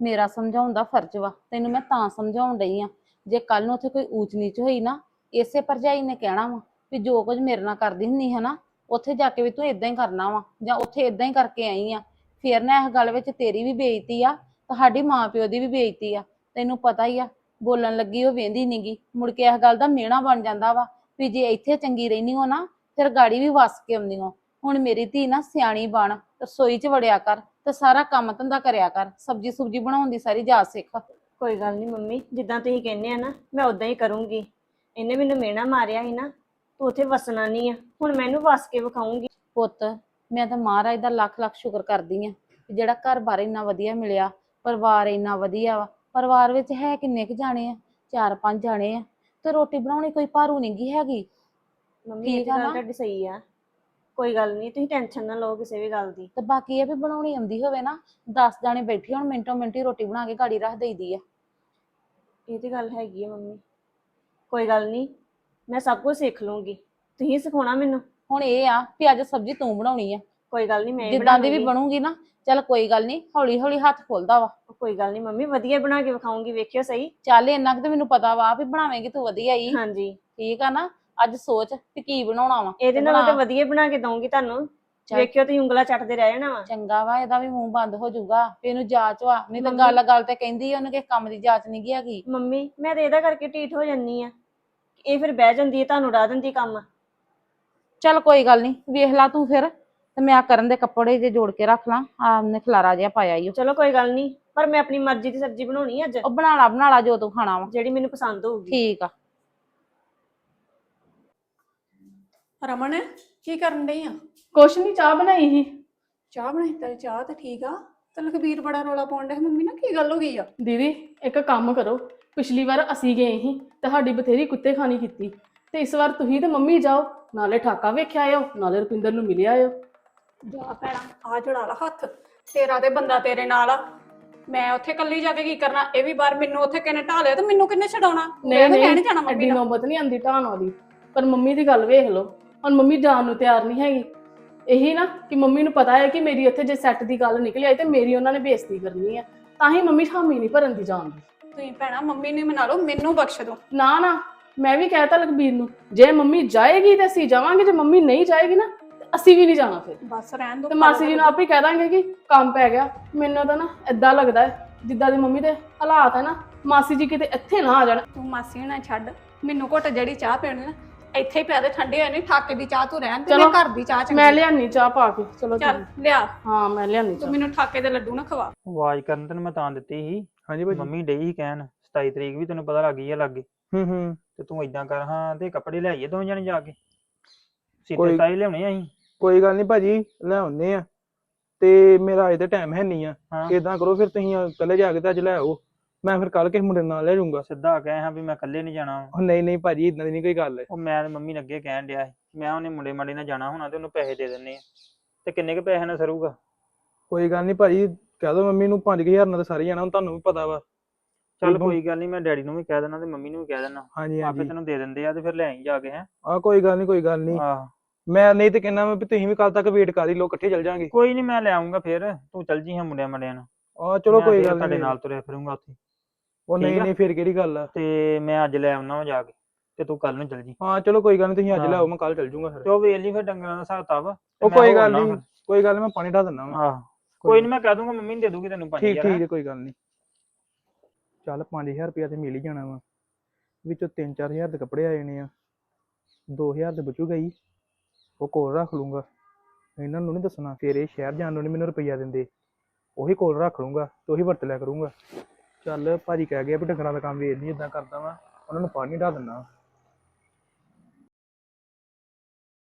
ਮੇਰਾ ਸਮਝਾਉਣ ਦਾ ਫਰਜ਼ ਵਾ, ਤੈਨੂੰ ਮੈਂ ਤਾਂ ਸਮਝਾਉਣ ਡਈ ਆ। ਜੇ ਕੱਲ ਨੂੰ ਉੱਥੇ ਕੋਈ ਊਚ ਨੀਚ ਹੋਈ ਨਾ, ਇਸੇ ਭਰਜਾਈ ਨੇ ਕਹਿਣਾ ਵਾ। ਵੀ ਜੋ ਕੁਝ ਮੇਰੇ ਨਾਲ ਕਰਦੀ ਹੁੰਦੀ ਹੈ ਨਾ ਉੱਥੇ ਜਾ ਕੇ ਵੀ ਤੂੰ ਇਦਾਂ ਹੀ ਕਰਨਾ ਵਾ, ਜਾਂ ਉੱਥੇ ਇਦਾਂ ਹੀ ਕਰਕੇ ਆਈ ਆ। ਫਿਰ ਨਾ ਇਸ ਗੱਲ ਵਿੱਚ ਤੇਰੀ ਵੀ ਬੇਇੱਜ਼ਤੀ ਆ, ਤੁਹਾਡੀ ਮਾਂ ਪਿਓ ਦੀ ਵੀ ਬੇਇੱਜ਼ਤੀ ਆ। ਤੈਨੂੰ ਪਤਾ ਹੀ ਆ, ਬੋਲਣ ਲੱਗੀ ਉਹ ਵੇਂਦੀ ਨਹੀਂਗੀ ਮੁੜ ਕੇ ਇਸ ਗੱਲ ਦਾ ਮਿਹਣਾ ਬਣ ਜਾਂਦਾ ਵਾ ਵੀ ਜੇ ਇੱਥੇ ਚੰਗੀ ਰਹਿਨੀ ਹੋ ਨਾ, ਫਿਰ ਗਾੜੀ ਵੀ ਵਸ ਕੇ ਆਉਂਦੀ ਹੋ। ਹੁਣ ਮੇਰੀ ਧੀ ਨਾ ਸਿਆਣੀ ਬਣ, ਰਸੋਈ 'ਚ ਵੜਿਆ ਕਰ ਤੇ ਸਾਰਾ ਕੰਮ ਧੰਦਾ ਕਰਿਆ ਕਰ ਸਬਜੀ ਸੁਬਜੀ ਬਣਾਉਣ ਦੀ ਸਾਰੀ ਜਾਚ ਸਿੱਖ। ਕੋਈ ਗੱਲ ਨਹੀਂ ਮੰਮੀ, ਜਿੱਦਾਂ ਤੁਸੀਂ ਕਹਿੰਦੇ ਆ ਨਾ, ਮੈਂ ਉਦਾਂ ਹੀ ਕਰੂੰਗੀ। ਇਹਨੇ ਮੈਨੂੰ ਮਿਹਣਾ ਮਾਰਿਆ ਸੀ ਨਾ ਤੂੰ ਉੱਥੇ ਵਸਣਾ ਨਹੀਂ ਆ। ਹੁਣ ਮੈਨੂੰ ਵਸ ਕੇ ਵਿਖਾਉਂਗੀ। ਪੁੱਤ ਮੈਂ ਤਾਂ ਮਹਾਰਾਜ ਦਾ ਲੱਖ ਲੱਖ ਸ਼ੁਕਰ ਕਰਦੀ ਆ ਕਿ ਜਿਹੜਾ ਘਰ ਬਾਰ ਇੰਨਾ ਵਧੀਆ ਮਿਲਿਆ ਪਰਿਵਾਰ ਇੰਨਾ ਵਧੀਆ ਵਾ। ਪਰਿਵਾਰ ਵਿੱਚ ਹੈ ਕਿੰਨੇ ਕੁ ਜਾਣੇ ਆ? ਚਾਰ ਪੰਜ ਜਾਣੇ ਆ। ਤੇ ਰੋਟੀ ਬਣਾਉਣੀ ਕੋਈ ਭਾਰੂ ਨਹੀਂ ਗੀ ਹੈਗੀ। ਮੰਮੀ ਇਹ ਠੀਕ ਆ ਤਾਂ ਗੱਲ ਨਾ? ਤੁਹਾਡੀ ਸਹੀ ਆ। ਕੋਈ ਗੱਲ ਨਹੀਂ ਤੁਸੀਂ ਟੈਨਸ਼ਨ ਨਾ ਲਓ ਕਿਸੇ ਵੀ ਗੱਲ ਦੀ। ਤੇ ਬਾਕੀ ਇਹ ਵੀ ਬਣਾਉਣੀ ਆਉਂਦੀ ਹੋਵੇ ਨਾ 10 ਜਾਣੇ ਬੈਠੇ ਹੁਣ ਮਿੰਟੋ ਮਿੰਟੀ ਰੋਟੀ ਬਣਾ ਕੇ ਗਾੜੀ ਰੱਖ ਦੇਈਦੀ ਆ। ਇਹ ਤੇ ਗੱਲ ਹੈਗੀ ਆ ਮੰਮੀ। ਕੋਈ ਗੱਲ ਨਹੀਂ ਮੈਂ ਸਭ ਕੁਝ ਸਿੱਖ ਲੂੰਗੀ। ਤੁਸੀਂ ਸਿਖਾਉਣਾ ਮੈਨੂੰ? ਹੁਣ ਇਹ ਆ ਵੀ ਅੱਜ ਸਬਜ਼ੀ ਤੂੰ ਬਣਾਉਣੀ ਆ। ਕੋਈ ਗੱਲ ਨਹੀਂ ਮੈਂ ਹੀ ਜਿੱਦਾਂ ਦੀ ਵੀ ਬਣਾ ਬਣੂਗੀ ਨਾ ਚੱਲ ਕੋਈ ਗੱਲ ਨਹੀਂ ਹੌਲੀ ਹੌਲੀ ਹੱਥ ਖੁੱਲਦਾ ਵਾ। ਕੋਈ ਗੱਲ ਨਹੀਂ ਮੰਮੀ ਵਧੀਆ ਬਣਾ ਕੇ ਵਿਖਾਉਂਗੀ ਵੇਖਿਓ ਸਹੀ। ਚੱਲ ਇੰਨਾ ਕੁ ਤੇ ਮੈਨੂੰ ਪਤਾ ਵਾ ਵੀ ਬਣਾਵੇਂਗੀ ਤੂੰ ਵਧੀਆ ਹੀ। ਹਾਂਜੀ। ਠੀਕ ਆ ਨਾ ਅੱਜ ਸੋਚ ਵੀ ਕੀ ਬਣਾਉਣਾ ਵਾ ਇਹਦੇ ਨਾਲੋਂ ਤੇ ਬਣਾ। ਵਧੀਆ ਬਣਾ ਕੇ ਦਊਂਗੀ ਤੁਹਾਨੂੰ। ਚੱਲ। ਵੇਖਿਓ ਤੁਸੀਂ ਉਂਗਲਾ ਚੱਟਦੇ ਰਹਿ ਜਾਣਾ ਵਾ। ਚੰਗਾ ਵਾ ਇਹਦਾ ਵੀ ਮੂੰਹ ਬੰਦ ਹੋ ਜਾਊਗਾ ਵੀ ਇਹਨੂੰ ਜਾਚ ਵਾ। ਨਹੀਂ ਤਾਂ ਮੰਮੀ- ਗੱਲ ਗੱਲ ਤੇ ਕਹਿੰਦੀ ਆ ਉਹਨੂੰ ਕਿਸੇ ਕੰਮ ਦੀ ਜਾਚ ਨਹੀਂ ਹੈਗੀ। ਮੰਮੀ ਮੈਂ ਤੇ ਇਹਦਾ ਕਰਕੇ ਢੀਠ ਹੋ ਜੰਨੀ ਆ। ਇਹ ਫਿਰ ਬਹਿ ਜਾਂਦੀ ਹੈ ਤੁਹਾਨੂੰ ਡਾ ਦਿੰਦੀ ਕੰਮ। ਚੱਲ ਕੋਈ ਗੱਲ ਨਹੀਂ ਵੇਖ ਲਾ ਤੂੰ ਫਿਰ ਤੇ ਮੈਂ ਆ ਕਰਨ ਦੇ ਕੱਪੜੇ ਜੇ ਜੋੜ ਕੇ ਰੱਖ ਲਾਂ ਆ ਉਹਨੇ ਖਲਾਰਾ ਜਿਹਾ ਪਾਇਆ ਈ ਓ। ਚਲੋ ਕੋਈ ਗੱਲ ਨਹੀਂ ਪਰ ਮੈਂ ਆਪਣੀ ਮਰਜ਼ੀ ਦੀ ਸਬਜ਼ੀ ਬਣਾਉਣੀ ਅੱਜ। ਉਹ ਬਣਾ ਲਾ ਬਣਾ ਲਾ ਜੋ ਤੂੰ ਖਾਣਾ ਵਾ। ਜਿਹੜੀ ਮੈਨੂੰ ਪਸੰਦ ਹੋਊਗੀ। ਠੀਕ ਆ। ਰਮਨ ਕੀ ਕਰਨ ਡਈ ਆ? ਕੁਛ ਨਹੀਂ ਚਾਹ ਬਣਾਈ ਸੀ। ਚਾਹ ਬਣਾਈ ਤਾਂ ਚਾਹ ਤਾਂ ਠੀਕ ਆ। ਤੇ ਲਖਬੀਰ ਬੜਾ ਰੋਲਾ ਪਾਉਣ ਡਿਆ ਮੰਮੀ ਨਾ ਕੀ ਗੱਲ ਹੋ ਗਈ ਆ? ਦੀਦੀ ਇੱਕ ਕੰਮ ਕਰੋ। ਪਿਛਲੀ ਵਾਰ ਅਸੀਂ ਗਏ ਸੀ ਤੁਹਾਡੀ ਬਥੇਰੀ ਕੁੱਤੇ ਖਾਣੀ ਕੀਤੀ। ਤੇ ਇਸ ਵਾਰ ਤੁਸੀਂ ਤੇ ਮੰਮੀ ਜਾਓ ਨਾਲੇ ਠਾਕਾ ਵੇਖਿਆ ਆਇਓ ਨਾਲੇ ਰੁਪਿੰਦਰ ਨੂੰ ਮਿਲਿਆ ਆਇਓ। ਜਾ ਭੈਣਾ ਆ ਜੜਾ ਲਾ ਹੱਥ। ਤੇਰਾ ਤੇ ਬੰਦਾ ਤੇਰੇ ਨਾਲ ਆ। ਮੈਂ ਉੱਥੇ ਕੱਲੀ ਜਾ ਕੇ ਕੀ ਕਰਨਾ? ਇਹ ਵੀ ਬਾਰ ਮੈਨੂੰ ਉੱਥੇ ਕਿਨੇ ਢਾ ਲਿਆ ਤੇ ਮੈਨੂੰ ਕਿੰਨੇ ਛਡਾਉਣਾ? ਮੈਂ ਤਾਂ ਕਹਿ ਨਹੀਂ ਜਾਣਾ ਮੰਮੀ ਐਡੀ ਨਾਲ। ਨੌਬਤ ਨਹੀਂ ਆਂਦੀ ਢਾਣ ਵਾਲੀ ਪਰ ਮੰਮੀ ਦੀ ਗੱਲ ਵੇਖ ਲਓ। ਹੁਣ ਮੰਮੀ ਜਾਣ ਨੂੰ ਤਿਆਰ ਨਹੀਂ ਹੈਗੀ। ਇਹੀ ਨਾ ਕਿ ਮੰਮੀ ਨੂੰ ਪਤਾ ਹੈ ਕਿ ਮੇਰੀ ਉੱਥੇ ਜੇ ਸੈੱਟ ਦੀ ਗੱਲ ਨਿਕਲ ਆਈ ਤੇ ਮੇਰੀ ਉਹਨਾਂ ਨੇ ਬੇਇੱਜ਼ਤੀ ਕਰਨੀ ਹੈ ਤਾਂ ਹੀ ਮੰਮੀ ਹਾਮੀ ਨਹੀਂ ਭਰਨ ਦੀ ਜਾਣ ਦੀ। ਤੁਸੀਂ ਭੈਣਾ ਮੰਮੀ ਨੂੰ ਮਨਾ ਲਓ ਮੈਨੂੰ ਬਖਸ਼ ਦਿਓ। ਨਾ ਨਾ ਮੈਂ ਵੀ ਕਹਿਤਾ ਲਖਬੀਰ ਨੂੰ ਜੇ ਮੰਮੀ ਜਾਏਗੀ ਤੇ ਅਸੀਂ ਜਾਵਾਂਗੇ ਜੇ ਮੰਮੀ ਨਹੀਂ ਜਾਏਗੀ ਨਾ ਤੇ ਅਸੀਂ ਵੀ ਨਹੀਂ ਜਾਣਾ ਫਿਰ। ਬਸ ਰਹਿਣ ਦੋ ਤੇ ਮਾਸੀ ਜੀ ਨੂੰ ਆਪੇ ਕਹਿ ਦਾਂਗੇ ਕਿ ਕੰਮ ਪੈ ਗਿਆ ਮੈਨੂੰ ਤਾਂ ਨਾ ਏਦਾਂ ਲੱਗਦਾ ਹੈ ਜਿੱਦਾਂ ਦੀ ਮੰਮੀ ਦੇ ਹਾਲਾਤ ਹੈ ਨਾ ਮਾਸੀ ਜੀ ਕਿਤੇ ਇੱਥੇ ਨਾ ਆ ਜਾਣ। ਤੂੰ ਮਾਸੀ ਹੁਣਾ ਛੱਡ ਮੈਨੂੰ ਘੁੱਟ ਜਿਹੜੀ ਚਾਹ ਪੀਣੀ ਨਾ ਇੱਥੇ ਹੀ ਪਿਆ ਦੇ ਠੰਡੇ ਹੋਏ ਨੇ ਠਾਕੇ ਦੀ ਚਾਹ ਤੂੰ ਰਹਿਣ ਤੇ ਚਲੋ, ਮੈਂ ਘਰ ਦੀ ਚਾਹ ਚੰਗੀ ਮੈਂ ਲਿਆਨੀ ਚਾਹ ਪਾ ਕੇ ਚਲੋ ਚੱਲ ਚੱਲ ਲਿਆ। ਹਾਂ ਮੈਂ ਲਿਆਨੀ ਤੂੰ ਚਾਹ। ਮੈਨੂੰ ਠਾਕੇ ਦੇ ਲੱਡੂ ਨਾ ਖਵਾ। ਆਵਾਜ਼ ਕਰਨ ਤੈਨੂੰ ਮੈਂ ਤਾਂ ਦਿੱਤੀ ਸੀ। ਹਾਂਜੀ ਭਾਜੀ। ਮੰਮੀ ਡਈ ਕਹਿਣ 27 ਤਰੀਕ ਵੀ ਤੈਨੂੰ ਪਤਾ ਲੱਗ ਗਈ ਆ ਲੱਗੇ। ਹੂੰ ਹੂੰ। ਤੇ ਤੂੰ ਇਦਾਂ ਕਰ ਹਾਂ ਤੇ ਕੱਪੜੇ ਲੈ ਆਈਏ ਦੋਵੇਂ ਜਣੇ ਜਾ ਕੇ। ਸੀਤੇ ਕੋਈ- ਲਿਆਉਣੇ ਆ ਅਸੀਂ। ਕੋਈ ਗੱਲ ਨਹੀਂ ਭਾਜੀ ਲੈ ਆਉਨੇ ਆ। ਤੇ ਮੇਰਾ ਅਜੇ ਤੇ ਟਾਈਮ ਹੈ ਨਹੀਂ ਆ। ਹਾਂ। ਇਦਾਂ ਕਰੋ ਫਿਰ ਤੁਸੀਂ ਕੱਲੇ ਜਾ ਕੇ ਤੇ ਅੱਜ ਲੈ ਆਓ। ਮੈਂ ਫਿਰ ਕੱਲ ਕਿਸੇ ਮੁੰਡੇ ਨਾਲ ਲੈ ਜਾਊਂਗਾ। ਸਿੱਧਾ ਕਹਿ ਹਾਂ ਵੀ ਮੈਂ ਇਕੱਲੇ ਨਹੀਂ ਜਾਣਾ। ਉਹ ਨਹੀਂ ਨਹੀਂ ਭਾਜੀ ਇਦਾਂ ਦੀ ਨਹੀਂ ਕੋਈ ਗੱਲ। ਉਹ ਮੈਂ ਤੇ ਮੰਮੀ ਨੇ ਅੱਗੇ ਕਹਿਣ ਡਿਆ ਸੀ। ਮੈਂ ਉਹਨੇ ਮੁੰਡੇ ਮਾਡੇ ਨਾਲ ਜਾਣਾ ਹੋਣਾ ਤੇ ਉਹਨੂੰ ਪੈਸੇ ਦੇ ਦਿੰਨੇ ਆ। ਤੇ ਕਿੰਨੇ ਕੁ ਪੈਸੇ ਨਾਲ ਸਰੂਗਾ? ਕੋਈ ਗੱਲ ਨਹੀਂ ਭਾਜੀ ਕਹਿ ਦੋ ਮੰਮੀ ਨੂੰ 5000 ਨਾਲ ਤਾਂ ਸਾਰੇ ਜਾਣਾ ਹੁਣ ਤੁਹਾਨੂੰ ਵੀ ਪਤਾ ਵਾ। ਚੱਲ ਕੋਈ ਗੱਲ ਨਹੀਂ ਮੈਂ ਡੈਡੀ ਨੂੰ ਵੀ ਕਹਿ ਦੇਣਾ ਤੇ ਮੰਮੀ ਨੂੰ ਵੀ ਕਹਿ ਦੇਣਾ ਹਾਂਜੀ ਆਪੇ ਹਾਂਜੀ। ਤੈਨੂੰ ਦੇ ਦਿੰਦੇ ਆ ਤੇ ਫਿਰ ਲੈ ਆਈ ਜਾ ਕੇ ਹੈ। ਆ ਕੋਈ ਗੱਲ ਨਹੀਂ ਕੋਈ ਗੱਲ ਨਹੀਂ ਆਹ। ਮੈਂ ਨਹੀਂ ਤੇ ਕਹਿੰਦਾ ਮੈਂ ਵੀ ਤੁਸੀਂ ਵੀ ਕੱਲ ਤੱਕ ਵੇਟ ਕਰ ਹੀ ਲਓ ਇਕੱਠੇ ਚੱਲ ਜਾਾਂਗੇ ਕੋਈ ਨਹੀਂ ਮੈਂ ਲੈ ਆਉਂਗਾ ਫਿਰ ਤੂੰ ਚੱਲ ਜੀ ਹਾਂ ਮੁੰਡਿਆਂ ਮੰਡਿਆਂ ਨਾਲ ਆ ਚਲੋ ਮੈਂ ਕੋਈ ਫਿਰ ਗੱਲ ਤੁਹਾਡੇ ਨਹੀਂ ਨਾਲ ਤੁਰਿਆ ਫਿਰੂੰਗਾ ਉੱਥੇ। ਉਹ ਠੀਕ ਨਹੀਂ ਆ? ਨਹੀਂ ਫਿਰ ਕਿਹੜੀ ਗੱਲ ਆ? ਤੇ ਮੈਂ ਅੱਜ ਲੈ ਆਉਣਾ ਵਾ ਜਾ ਕੇ ਤੇ ਤੂੰ ਕੱਲ ਨੂੰ ਚੱਲ ਜੀ। ਹਾਂ ਚਲੋ ਕੋਈ ਗੱਲ ਨਹੀਂ ਤੁਸੀਂ ਅੱਜ ਹਾਂ। ਲੈ ਆਓ ਮੈਂ ਕੱਲ ਚੱਲ ਜਾਊਂਗਾ ਫਿਰ। ਤੇ ਉਹ ਵੇਖ ਲਈ ਫਿਰ ਡੰਗਰਾਂ ਦਾ ਹਿਸਾਬ ਕਿਤਾਬ ਤੇ ਉਹ ਮੈਂ ਕੋਈ ਹੋ ਗੱਲ ਨਹੀਂ ਕੋਈ ਗੱਲ ਨੀ ਮੈਂ ਪਾਣੀ ਢਾ ਦਿੰਦਾ। ਵਾਂ। ਆਹ। ਕੋਈ ਨਹੀਂ ਮੈਂ ਕਹਿ ਦੂੰਗਾ ਮੰਮੀ ਨੇ ਦੇ ਦੂਗੀ ਤੈਨੂੰ 5000 ਠੀਕ ਠੀਕ ਹੈ ਕੋਈ ਗੱਲ ਨਹੀਂ ਚੱਲ 5000 ਰੁਪਇਆ ਤੇ ਮਿਲ ਹੀ ਜਾਣਾ ਵਾ। ਵਿੱਚੋਂ 3-4000 ਦੇ ਕੱਪੜੇ ਆ ਜਾਣੇ ਆ। 2000 ਤੇ ਬਚੂਗਾ ਹੀ। ਉਹ ਕੋਲ ਰੱਖ ਲੂੰਗਾ ਇਹਨਾਂ ਨੂੰ ਨਹੀਂ ਦੱਸਣਾ। ਫਿਰ ਇਹ ਸ਼ਹਿਰ ਜਾਣ ਨੂੰ ਨਹੀਂ ਮੈਨੂੰ ਰੁਪਈਆ ਦਿੰਦੇ। ਉਹੀ ਕੋਲ ਰੱਖ ਲੂੰਗਾ ਤੇ ਉਹੀ ਵਰਤ ਲਿਆ ਕਰੂੰਗਾ। ਚੱਲ ਭਾਜੀ ਕਹਿ ਗਿਆ ਵੀ ਡੰਗਰਾਂ ਦਾ ਕੰਮ ਵੇਚ ਨਹੀਂ ਇਦਾਂ ਕਰਦਾ ਵਾ। ਉਹਨਾਂ ਨੂੰ ਪਾਣੀ ਢਾ ਦਿੰਦਾ